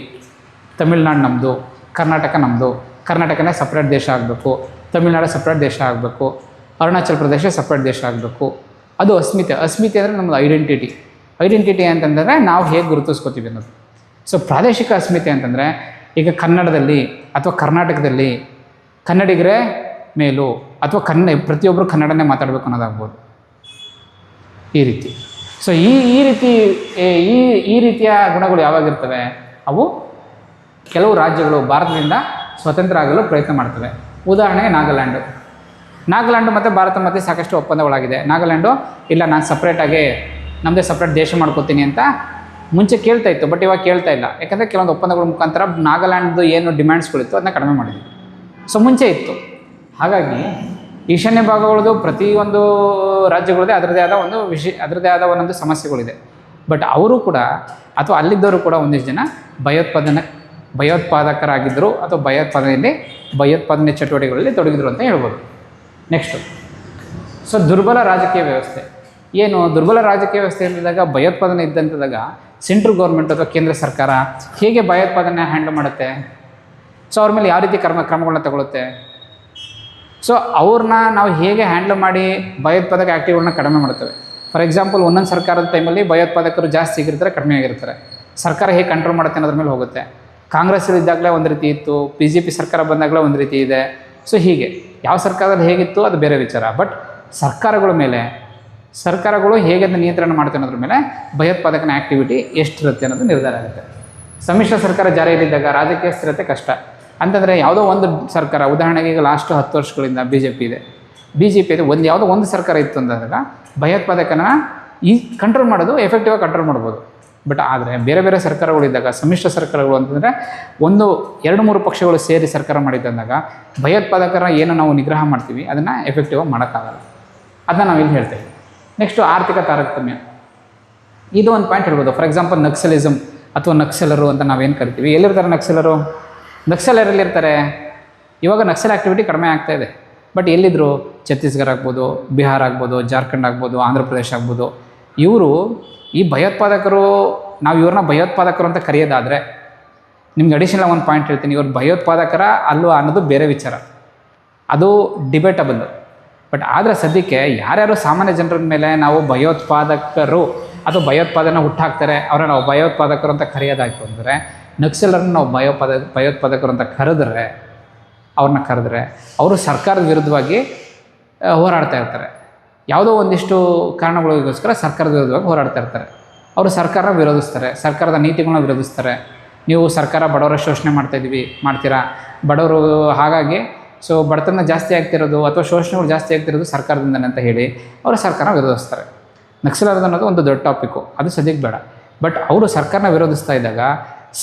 ತಮಿಳ್ನಾಡು ನಮ್ಮದು ಕರ್ನಾಟಕ ನಮ್ಮದು ಕರ್ನಾಟಕನೇ ಸಪ್ರೇಟ್ ದೇಶ ಆಗಬೇಕು. ತಮಿಳ್ನಾಡು ಸಪ್ರೇಟ್ ದೇಶ ಆಗಬೇಕು. ಅರುಣಾಚಲ ಪ್ರದೇಶ ಸಪ್ರೇಟ್ ದೇಶ ಆಗಬೇಕು. ಅದು ಅಸ್ಮಿತೆ. ಅಸ್ಮಿತೆ ಅಂದರೆ ನಮ್ಮದು ಐಡೆಂಟಿಟಿ ಐಡೆಂಟಿಟಿ ಅಂತಂದರೆ ನಾವು ಹೇಗೆ ಗುರುತಿಸ್ಕೋತೀವಿ ಅನ್ನೋದು. ಸೊ ಪ್ರಾದೇಶಿಕ ಅಸ್ಮಿತೆ ಅಂತಂದರೆ ಈಗ ಕನ್ನಡದಲ್ಲಿ ಅಥವಾ ಕರ್ನಾಟಕದಲ್ಲಿ ಕನ್ನಡಿಗರೇ ಮೇಲು ಅಥವಾ ಕನ್ನಡ ಪ್ರತಿಯೊಬ್ಬರು ಕನ್ನಡನೇ ಮಾತಾಡಬೇಕು ಅನ್ನೋದಾಗ್ಬೋದು. ಈ ರೀತಿ. ಸೊ ಈ ಈ ರೀತಿ ಈ ಈ ರೀತಿಯ ಗುಣಗಳು ಯಾವಾಗಿರ್ತವೆ? ಅವು ಕೆಲವು ರಾಜ್ಯಗಳು ಭಾರತದಿಂದ ಸ್ವತಂತ್ರ ಆಗಲು ಪ್ರಯತ್ನ ಮಾಡ್ತವೆ. ಉದಾಹರಣೆಗೆ ನಾಗಾಲ್ಯಾಂಡು. ನಾಗಾಲ್ಯಾಂಡು ಮತ್ತು ಭಾರತ ಮಧ್ಯೆ ಸಾಕಷ್ಟು ಒಪ್ಪಂದಗಳಾಗಿದೆ. ನಾಗಾಲ್ಯಾಂಡು, ಇಲ್ಲ, ನಾನು ಸಪ್ರೇಟಾಗಿ ನಮ್ಮದೇ ಸಪ್ರೇಟ್ ದೇಶ ಮಾಡ್ಕೋತೀನಿ ಅಂತ ಮುಂಚೆ ಕೇಳ್ತಾ ಇತ್ತು ಬಟ್ ಇವಾಗ ಕೇಳ್ತಾ ಇಲ್ಲ. ಯಾಕಂದರೆ ಕೆಲವೊಂದು ಒಪ್ಪಂದಗಳ ಮುಖಾಂತರ ನಾಗಾಲ್ಯಾಂಡ್ದು ಏನು ಡಿಮ್ಯಾಂಡ್ಸ್ಗಳಿತ್ತು ಅದನ್ನ ಕಡಿಮೆ ಮಾಡಿದ್ವಿ. ಸೊ ಮುಂಚೆ ಇತ್ತು. ಹಾಗಾಗಿ ಈಶಾನ್ಯ ಭಾಗಗಳದ್ದು ಪ್ರತಿಯೊಂದು ರಾಜ್ಯಗಳದೇ ಅದರದೇ ಆದ ಒಂದು ವಿಷಯ ಅದರದೇ ಆದ ಒಂದೊಂದು ಸಮಸ್ಯೆಗಳಿದೆ. ಬಟ್ ಅವರು ಕೂಡ, ಅಥವಾ ಅಲ್ಲಿದ್ದವರು ಕೂಡ ಒಂದಿಷ್ಟು ಜನ ಭಯೋತ್ಪಾದನೆ, ಭಯೋತ್ಪಾದಕರಾಗಿದ್ದರು, ಅಥವಾ ಭಯೋತ್ಪಾದನೆಯಲ್ಲಿ, ಭಯೋತ್ಪಾದನೆ ಚಟುವಟಿಕೆಗಳಲ್ಲಿ ತೊಡಗಿದ್ರು ಅಂತ ಹೇಳ್ಬೋದು. ನೆಕ್ಸ್ಟು ಸೊ ದುರ್ಬಲ ರಾಜಕೀಯ ವ್ಯವಸ್ಥೆ. ಏನು ದುರ್ಬಲ ರಾಜಕೀಯ ವ್ಯವಸ್ಥೆ ಇದ್ದಾಗ ಭಯೋತ್ಪಾದನೆ ಇದ್ದಂಥದಾಗ ಸೆಂಟ್ರಲ್ ಗೌರ್ಮೆಂಟ್ ಅಥವಾ ಕೇಂದ್ರ ಸರ್ಕಾರ ಹೇಗೆ ಭಯೋತ್ಪಾದನೆ ಹ್ಯಾಂಡಲ್ ಮಾಡುತ್ತೆ? ಸೊ ಅವ್ರ ಮೇಲೆ ಯಾವ ರೀತಿ ಕ್ರಮ ಕ್ರಮಗಳನ್ನ ತಗೊಳುತ್ತೆ? ಸೊ ಅವ್ರನ್ನ ನಾವು ಹೇಗೆ ಹ್ಯಾಂಡಲ್ ಮಾಡಿ ಭಯೋತ್ಪಾದಕ ಆ್ಯಕ್ಟಿವ್ಗಳನ್ನ ಕಡಿಮೆ ಮಾಡ್ತೇವೆ? ಫಾರ್ ಎಕ್ಸಾಂಪಲ್ ಒಂದೊಂದು ಸರ್ಕಾರದ ಟೈಮಲ್ಲಿ ಭಯೋತ್ಪಾದಕರು ಜಾಸ್ತಿ ಆಗಿರ್ತಾರೆ, ಕಡಿಮೆ ಆಗಿರ್ತಾರೆ. ಸರ್ಕಾರ ಹೇಗೆ ಕಂಟ್ರೋಲ್ ಮಾಡುತ್ತೆ ಅನ್ನೋದ್ರ ಮೇಲೆ ಹೋಗುತ್ತೆ. ಕಾಂಗ್ರೆಸ್ ಇದ್ದಾಗಲೇ ಒಂದು ರೀತಿ ಇತ್ತು ಬಿ ಜೆ ಪಿ ಸರ್ಕಾರ ಬಂದಾಗಲೇ ಒಂದು ರೀತಿ ಇದೆ. ಸೊ ಹೀಗೆ. ಯಾವ ಸರ್ಕಾರದಲ್ಲಿ ಹೇಗಿತ್ತು, ಅದು ಬೇರೆ ವಿಚಾರ. ಬಟ್ ಸರ್ಕಾರಗಳ ಮೇಲೆ ಸರ್ಕಾರಗಳು ಹೇಗೆ ಅದನ್ನ ನಿಯಂತ್ರಣ ಮಾಡುತ್ತೆ ಅನ್ನೋದ್ರ ಮೇಲೆ ಭಯೋತ್ಪಾದಕನ ಆ್ಯಕ್ಟಿವಿಟಿ ಎಷ್ಟಿರುತ್ತೆ ಅನ್ನೋದು ನಿರ್ಧಾರ ಆಗುತ್ತೆ. ಸಮ್ಮಿಶ್ರ ಸರ್ಕಾರ ಜಾರಿಯಲ್ಲಿದ್ದಾಗ ರಾಜಕೀಯ ಸ್ಥಿರತೆ ಕಷ್ಟ. ಅಂತಂದರೆ ಯಾವುದೋ ಒಂದು ಸರ್ಕಾರ, ಉದಾಹರಣೆಗೆ ಈಗ ಲಾಸ್ಟ್ ಹತ್ತು ವರ್ಷಗಳಿಂದ ಬಿ ಜೆ ಪಿ ಇದೆ. ಬಿ ಜೆ ಪಿ ಇದೆ, ಒಂದು ಯಾವುದೋ ಒಂದು ಸರ್ಕಾರ ಇತ್ತು ಅಂದಾಗ ಭಯೋತ್ಪಾದಕನ ಈ ಕಂಟ್ರೋಲ್ ಮಾಡೋದು ಎಫೆಕ್ಟಿವ್ ಆಗಿ ಕಂಟ್ರೋಲ್ ಮಾಡ್ಬೋದು. ಬಟ್ ಆದರೆ ಬೇರೆ ಬೇರೆ ಸರ್ಕಾರಗಳಿದ್ದಾಗ ಸಮ್ಮಿಶ್ರ ಸರ್ಕಾರಗಳು ಅಂತಂದರೆ ಒಂದು, ಎರಡು, ಮೂರು ಪಕ್ಷಗಳು ಸೇರಿ ಸರ್ಕಾರ ಮಾಡಿದ್ದಂದಾಗ ಭಯೋತ್ಪಾದಕರ ಏನು ನಾವು ನಿಗ್ರಹ ಮಾಡ್ತೀವಿ, ಅದನ್ನು ಎಫೆಕ್ಟಿವ್ ಆಗಿ ಮಾಡೋಕ್ಕಾಗಲ್ಲ. ಅದನ್ನ ನಾವು ಇಲ್ಲಿ ಹೇಳ್ತೇವೆ. ನೆಕ್ಸ್ಟು ಆರ್ಥಿಕ ತಾರತಮ್ಯ. ಇದು ಒಂದು ಪಾಯಿಂಟ್ ಹೇಳ್ಬೋದು. ಫಾರ್ ಎಕ್ಸಾಂಪಲ್ ನಕ್ಸಲಿಸಮ್ ಅಥವಾ ನಕ್ಸಲರು ಅಂತ ನಾವೇನು ಕರಿತೀವಿ? ಎಲ್ಲಿರ್ತಾರೆ ನಕ್ಸಲರು? ನಕ್ಸಲರಲ್ಲಿರ್ತಾರೆ ಇವಾಗ ನಕ್ಸಲ್ ಆ್ಯಕ್ಟಿವಿಟಿ ಕಡಿಮೆ ಆಗ್ತಾ ಇದೆ. ಬಟ್ ಎಲ್ಲಿದ್ದರು ಛತ್ತೀಸ್ಗಢ ಆಗ್ಬೋದು, ಬಿಹಾರ ಆಗ್ಬೋದು, ಜಾರ್ಖಂಡ್ ಆಗ್ಬೋದು, ಆಂಧ್ರ ಪ್ರದೇಶ ಆಗ್ಬೋದು. ಇವರು ಈ ಭಯೋತ್ಪಾದಕರು, ನಾವು ಇವ್ರನ್ನ ಭಯೋತ್ಪಾದಕರು ಅಂತ ಕರೆಯೋದಾದರೆ, ನಿಮ್ಗೆ ಅಡಿಷನಲ್ ಒಂದು ಪಾಯಿಂಟ್ ಹೇಳ್ತೀನಿ. ಇವ್ರು ಭಯೋತ್ಪಾದಕರ ಅಲ್ವಾ ಅನ್ನೋದು ಬೇರೆ ವಿಚಾರ. ಅದು ಡಿಬೇಟಬಲ್ ಬಟ್ ಆದರೆ ಸದ್ಯಕ್ಕೆ ಯಾರ್ಯಾರು ಸಾಮಾನ್ಯ ಜನರ ಮೇಲೆ ನಾವು ಭಯೋತ್ಪಾದಕರು ಅಥವಾ ಭಯೋತ್ಪಾದನೆ ಹುಟ್ಟಾಕ್ತಾರೆ, ಅವ್ರನ್ನ ನಾವು ಭಯೋತ್ಪಾದಕರು ಅಂತ ಕರೆಯೋದಾಯ್ತು ಅಂದರೆ ನಕ್ಸಲರನ್ನು ನಾವು ಭಯೋತ್ಪಾದ, ಭಯೋತ್ಪಾದಕರು ಅಂತ ಕರೆದ್ರೆ, ಅವ್ರನ್ನ ಕರೆದ್ರೆ ಅವರು ಸರ್ಕಾರದ ವಿರುದ್ಧವಾಗಿ ಹೋರಾಡ್ತಾ ಇರ್ತಾರೆ. ಯಾವುದೋ ಒಂದಿಷ್ಟು ಕಾರಣಗಳಿಗೋಸ್ಕರ ಸರ್ಕಾರದ ವಿರುದ್ಧವಾಗಿ ಹೋರಾಡ್ತಾ ಇರ್ತಾರೆ. ಅವರು ಸರ್ಕಾರನ ವಿರೋಧಿಸ್ತಾರೆ, ಸರ್ಕಾರದ ನೀತಿಗಳನ್ನ ವಿರೋಧಿಸ್ತಾರೆ. ನೀವು ಸರ್ಕಾರ ಬಡವರ ಶೋಷಣೆ ಮಾಡ್ತಾ ಇದೀವಿ, ಮಾಡ್ತೀರಾ? ಬಡವರು ಹಾಗಾಗಿ ಸೊ ಬಡತನ ಜಾಸ್ತಿ ಆಗ್ತಿರೋದು ಅಥವಾ ಶೋಷಣೆಗಳು ಜಾಸ್ತಿ ಆಗ್ತಿರೋದು ಸರ್ಕಾರದಿಂದನೇ ಅಂತ ಹೇಳಿ ಅವರು ಸರ್ಕಾರನ ವಿರೋಧಿಸ್ತಾರೆ. ನಕ್ಸಲರದು ಅನ್ನೋದು ಒಂದು ದೊಡ್ಡ ಟಾಪಿಕ್ಕು ಅದು ಸದ್ಯಕ್ಕೆ ಬೇಡ. ಬಟ್ ಅವರು ಸರ್ಕಾರನ ವಿರೋಧಿಸ್ತಾ ಇದ್ದಾಗ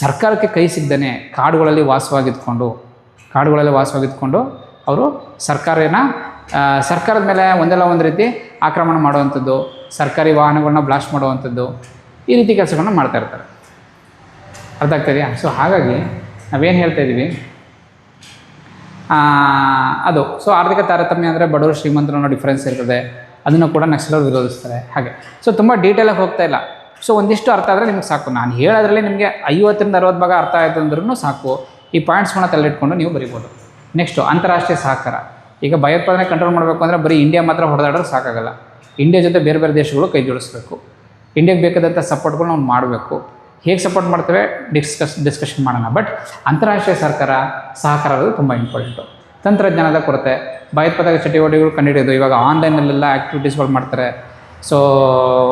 ಸರ್ಕಾರಕ್ಕೆ ಕೈ ಸಿಗ್ದೇ ಕಾಡುಗಳಲ್ಲಿ ವಾಸವಾಗಿದ್ಕೊಂಡು ಕಾಡುಗಳಲ್ಲಿ ವಾಸವಾಗಿದ್ಕೊಂಡು ಅವರು ಸರ್ಕಾರನ ಸರ್ಕಾರದ ಮೇಲೆ ಒಂದಲ್ಲ ಒಂದು ರೀತಿ ಆಕ್ರಮಣ ಮಾಡುವಂಥದ್ದು, ಸರ್ಕಾರಿ ವಾಹನಗಳನ್ನ ಬ್ಲಾಸ್ಟ್ ಮಾಡುವಂಥದ್ದು ಈ ರೀತಿ ಕೆಲಸಗಳನ್ನ ಮಾಡ್ತಾ ಇರ್ತಾರೆ. ಅರ್ಥ ಆಗ್ತಿದೆಯಾ ಸೊ ಹಾಗಾಗಿ ನಾವೇನು ಹೇಳ್ತಾ ಇದ್ದೀವಿ ಅದು. ಸೊ ಆರ್ಥಿಕ ತಾರತಮ್ಯ ಅಂದರೆ ಬಡವರು ಶ್ರೀಮಂತರು ಅನ್ನೋ ಡಿಫ್ರೆನ್ಸ್ ಇರ್ತದೆ. ಅದನ್ನು ಕೂಡ ನಕ್ಸಲರು ವಿರೋಧಿಸ್ತಾರೆ. ಹಾಗೆ. ಸೊ ತುಂಬ ಡೀಟೇಲಾಗಿ ಹೋಗ್ತಾ ಇಲ್ಲ. ಸೊ ಒಂದಿಷ್ಟು ಅರ್ಥ ಆದರೆ ನಿಮ್ಗೆ ಸಾಕು. ನಾನು ಹೇಳೋದ್ರಲ್ಲಿ ನಿಮಗೆ ಐವತ್ತರಿಂದ ಅರವತ್ತು ಭಾಗ ಅರ್ಥ ಆಯಿತು ಅಂದ್ರೂ ಸಾಕು. ಈ ಪಾಯಿಂಟ್ಸ್ಗಳನ್ನ ತಲೆಯಿಟ್ಕೊಂಡು ನೀವು ಬರಿಬೋದು. ನೆಕ್ಸ್ಟು ಅಂತಾರಾಷ್ಟ್ರೀಯ ಸಹಕಾರ. ಈಗ ಭಯೋತ್ಪಾದನೆ ಕಂಟ್ರೋಲ್ ಮಾಡಬೇಕು ಅಂದರೆ ಬರೀ ಇಂಡಿಯಾ ಮಾತ್ರ ಹೊಡೆದಾಡೋದು ಸಾಕಾಗಲ್ಲ. ಇಂಡಿಯಾ ಜೊತೆ ಬೇರೆ ಬೇರೆ ದೇಶಗಳು ಕೈ ಜೋಡಿಸ್ಬೇಕು. ಇಂಡಿಯಾಗೆ ಬೇಕಾದಂಥ ಸಪೋರ್ಟ್ಗಳು ನಾವು ಮಾಡಬೇಕು. ಹೇಗೆ ಸಪೋರ್ಟ್ ಮಾಡ್ತೇವೆ ಡಿಸ್ಕಸ್ ಡಿಸ್ಕಷನ್ ಮಾಡೋಣ. ಬಟ್ ಅಂತಾರಾಷ್ಟ್ರೀಯ ಸರ್ಕಾರ ಸಹಕಾರ ತುಂಬ ಇಂಪಾರ್ಟೆಂಟು ತಂತ್ರಜ್ಞಾನದ ಕೊರತೆ, ಭಯೋತ್ಪಾದಕ ಚಟುವಟಿಕೆಗಳು ಕಂಡುಹಿಡಿಯೋದು, ಇವಾಗ ಆನ್ಲೈನಲ್ಲೆಲ್ಲ ಆ್ಯಕ್ಟಿವಿಟೀಸ್ಗಳು ಮಾಡ್ತಾರೆ. ಸೊ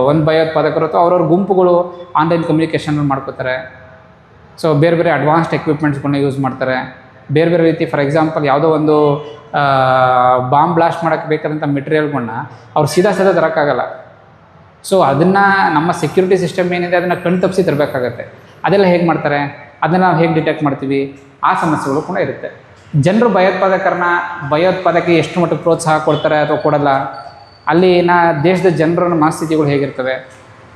ಒಂದು ಭಯೋತ್ಪಾದಕರು ಅಥವಾ ಅವ್ರವ್ರ ಗುಂಪುಗಳು ಆನ್ಲೈನ್ ಕಮ್ಯುನಿಕೇಷನ್ ಮಾಡ್ಕೋತಾರೆ. ಸೊ ಬೇರೆ ಬೇರೆ ಅಡ್ವಾನ್ಸ್ಡ್ ಎಕ್ವಿಪ್ಮೆಂಟ್ಸ್ಗಳನ್ನ ಯೂಸ್ ಮಾಡ್ತಾರೆ. ಬೇರೆ ಬೇರೆ ರೀತಿ ಫಾರ್ ಎಕ್ಸಾಂಪಲ್ ಯಾವುದೋ ಒಂದು ಬಾಂಬ್ ಬ್ಲಾಸ್ಟ್ ಮಾಡೋಕ್ಕೆ ಬೇಕಾದಂಥ ಮೆಟೀರಿಯಲ್ಗಳನ್ನ ಅವ್ರು ಸೀದಾ ಸೀದಾ ತರೋಕ್ಕಾಗಲ್ಲ. ಸೊ ಅದನ್ನು ನಮ್ಮ ಸೆಕ್ಯೂರಿಟಿ ಸಿಸ್ಟಮ್ ಏನಿದೆ, ಅದನ್ನು ಕಣ್ ತಪ್ಪಿಸಿ ತರಬೇಕಾಗತ್ತೆ. ಅದೆಲ್ಲ ಹೇಗೆ ಮಾಡ್ತಾರೆ? ಅದನ್ನು ನಾವು ಹೇಗೆ ಡಿಟೆಕ್ಟ್ ಮಾಡ್ತೀವಿ? ಆ ಸಮಸ್ಯೆಗಳು ಕೂಡ ಇರುತ್ತೆ. ಜನರು ಭಯೋತ್ಪಾದಕರನ್ನ ಭಯೋತ್ಪಾದಕ್ಕೆ ಎಷ್ಟು ಮಟ್ಟಿಗೆ ಪ್ರೋತ್ಸಾಹ ಕೊಡ್ತಾರೆ ಅಥವಾ ಕೊಡಲ್ಲ? ಅಲ್ಲಿನ ದೇಶದ ಜನರ ಮನಸ್ಥಿತಿಗಳು ಹೇಗಿರ್ತವೆ?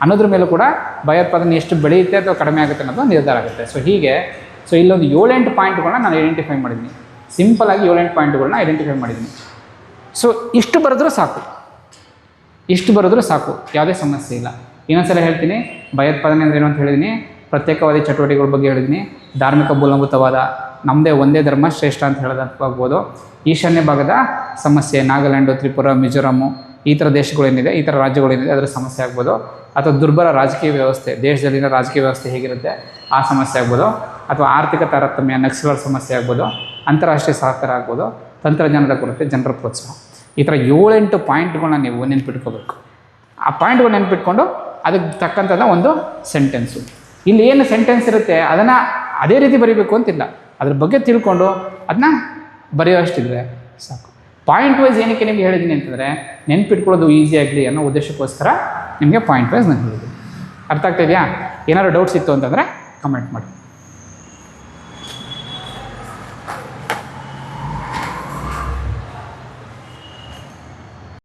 ಅನ್ನೋದ್ರ ಮೇಲೂ ಕೂಡ ಭಯೋತ್ಪಾದನೆ ಎಷ್ಟು ಬೆಳೆಯುತ್ತೆ ಅಥವಾ ಕಡಿಮೆ ಆಗುತ್ತೆ ಅನ್ನೋದು ನಿರ್ಧಾರ ಆಗುತ್ತೆ. ಸೊ ಹೀಗೆ ಸೊ ಇಲ್ಲೊಂದು ಏಳೆಂಟು ಪಾಯಿಂಟ್ಗಳನ್ನ ನಾನು ಐಡೆಂಟಿಫೈ ಮಾಡಿದ್ದೀನಿ. ಸಿಂಪಲ್ ಆಗಿ ಏಳೆಂಟು ಪಾಯಿಂಟ್ಗಳನ್ನ ಐಡೆಂಟಿಫೈ ಮಾಡಿದ್ದೀನಿ. ಸೊ ಇಷ್ಟು ಬರೆದ್ರೂ ಸಾಕು. ಇಷ್ಟು ಬರೆದ್ರೆ ಸಾಕು, ಯಾವುದೇ ಸಮಸ್ಯೆ ಇಲ್ಲ. ಇನ್ನೊಂದ್ಸಲ ಹೇಳ್ತೀನಿ, ಭಯೋತ್ಪಾದನೆ ಅಂದ್ರೆ ಏನು ಅಂತ ಹೇಳಿದ್ದೀನಿ ಪ್ರತ್ಯೇಕವಾದಿ ಚಟುವಟಿಕೆಗಳ ಬಗ್ಗೆ ಹೇಳಿದ್ದೀನಿ ಧಾರ್ಮಿಕ ಮೂಲಭೂತವಾದ ನಮ್ಮದೇ ಒಂದೇ ಧರ್ಮ ಶ್ರೇಷ್ಠ ಅಂತ ಹೇಳೋದಾಗ್ಬೋದು. ಈಶಾನ್ಯ ಭಾಗದ ಸಮಸ್ಯೆ, ನಾಗಾಲ್ಯಾಂಡು, ತ್ರಿಪುರ, ಮಿಜೋರಾಮು, ಈ ಥರ ದೇಶಗಳೇನಿದೆ ಈ ಥರ ರಾಜ್ಯಗಳೇನಿದೆ ಅದರ ಸಮಸ್ಯೆ ಆಗ್ಬೋದು. ಅಥವಾ ದುರ್ಬಲ ರಾಜಕೀಯ ವ್ಯವಸ್ಥೆ, ದೇಶದಲ್ಲಿನ ರಾಜಕೀಯ ವ್ಯವಸ್ಥೆ ಹೇಗಿರುತ್ತೆ, ಆ ಸಮಸ್ಯೆ ಆಗ್ಬೋದು. ಅಥವಾ ಆರ್ಥಿಕ ತಾರತಮ್ಯ, ನಕ್ಸಲರ್ ಸಮಸ್ಯೆ ಆಗ್ಬೋದು. ಅಂತಾರಾಷ್ಟ್ರೀಯ ಸಹಕಾರ ಆಗ್ಬೋದು. ತಂತ್ರಜ್ಞಾನದ ಕೊರತೆ, ಜನರ ಪ್ರೋತ್ಸಾಹ. ಈ ಥರ ಏಳೆಂಟು ಪಾಯಿಂಟ್ಗಳನ್ನ ನೀವು ನೆನ್ಪಿಟ್ಕೋಬೇಕು. ಆ ಪಾಯಿಂಟ್ಗಳು ನೆನ್ಪಿಟ್ಕೊಂಡು ಅದಕ್ಕೆ ತಕ್ಕಂಥದ್ದು ಒಂದು ಸೆಂಟೆನ್ಸು. ಇಲ್ಲಿ ಏನು ಸೆಂಟೆನ್ಸ್ ಇರುತ್ತೆ ಅದನ್ನು ಅದೇ ರೀತಿ ಬರೀಬೇಕು ಅಂತಿಲ್ಲ. ಅದ್ರ ಬಗ್ಗೆ ತಿಳ್ಕೊಂಡು ಅದನ್ನ ಬರೆಯೋಷ್ಟಿದ್ರೆ ಸಾಕು. ಪಾಯಿಂಟ್ ವೈಸ್ ಏನಕ್ಕೆ ನಿಮಗೆ ಹೇಳಿದ್ದೀನಿ ಅಂತಂದರೆ ನೆನ್ಪಿಟ್ಕೊಳ್ಳೋದು ಈಸಿ ಆಗಲಿ ಅನ್ನೋ ಉದ್ದೇಶಕ್ಕೋಸ್ಕರ ನಿಮಗೆ ಪಾಯಿಂಟ್ ವೈಸ್ ನಾನು ಹೇಳಿದ್ದೀನಿ. ಅರ್ಥ ಆಗ್ತಾ ಇದೆಯಾ? ಏನಾದ್ರು ಡೌಟ್ಸ್ ಇತ್ತು ಅಂತಂದರೆ ಕಮೆಂಟ್ ಮಾಡಿ.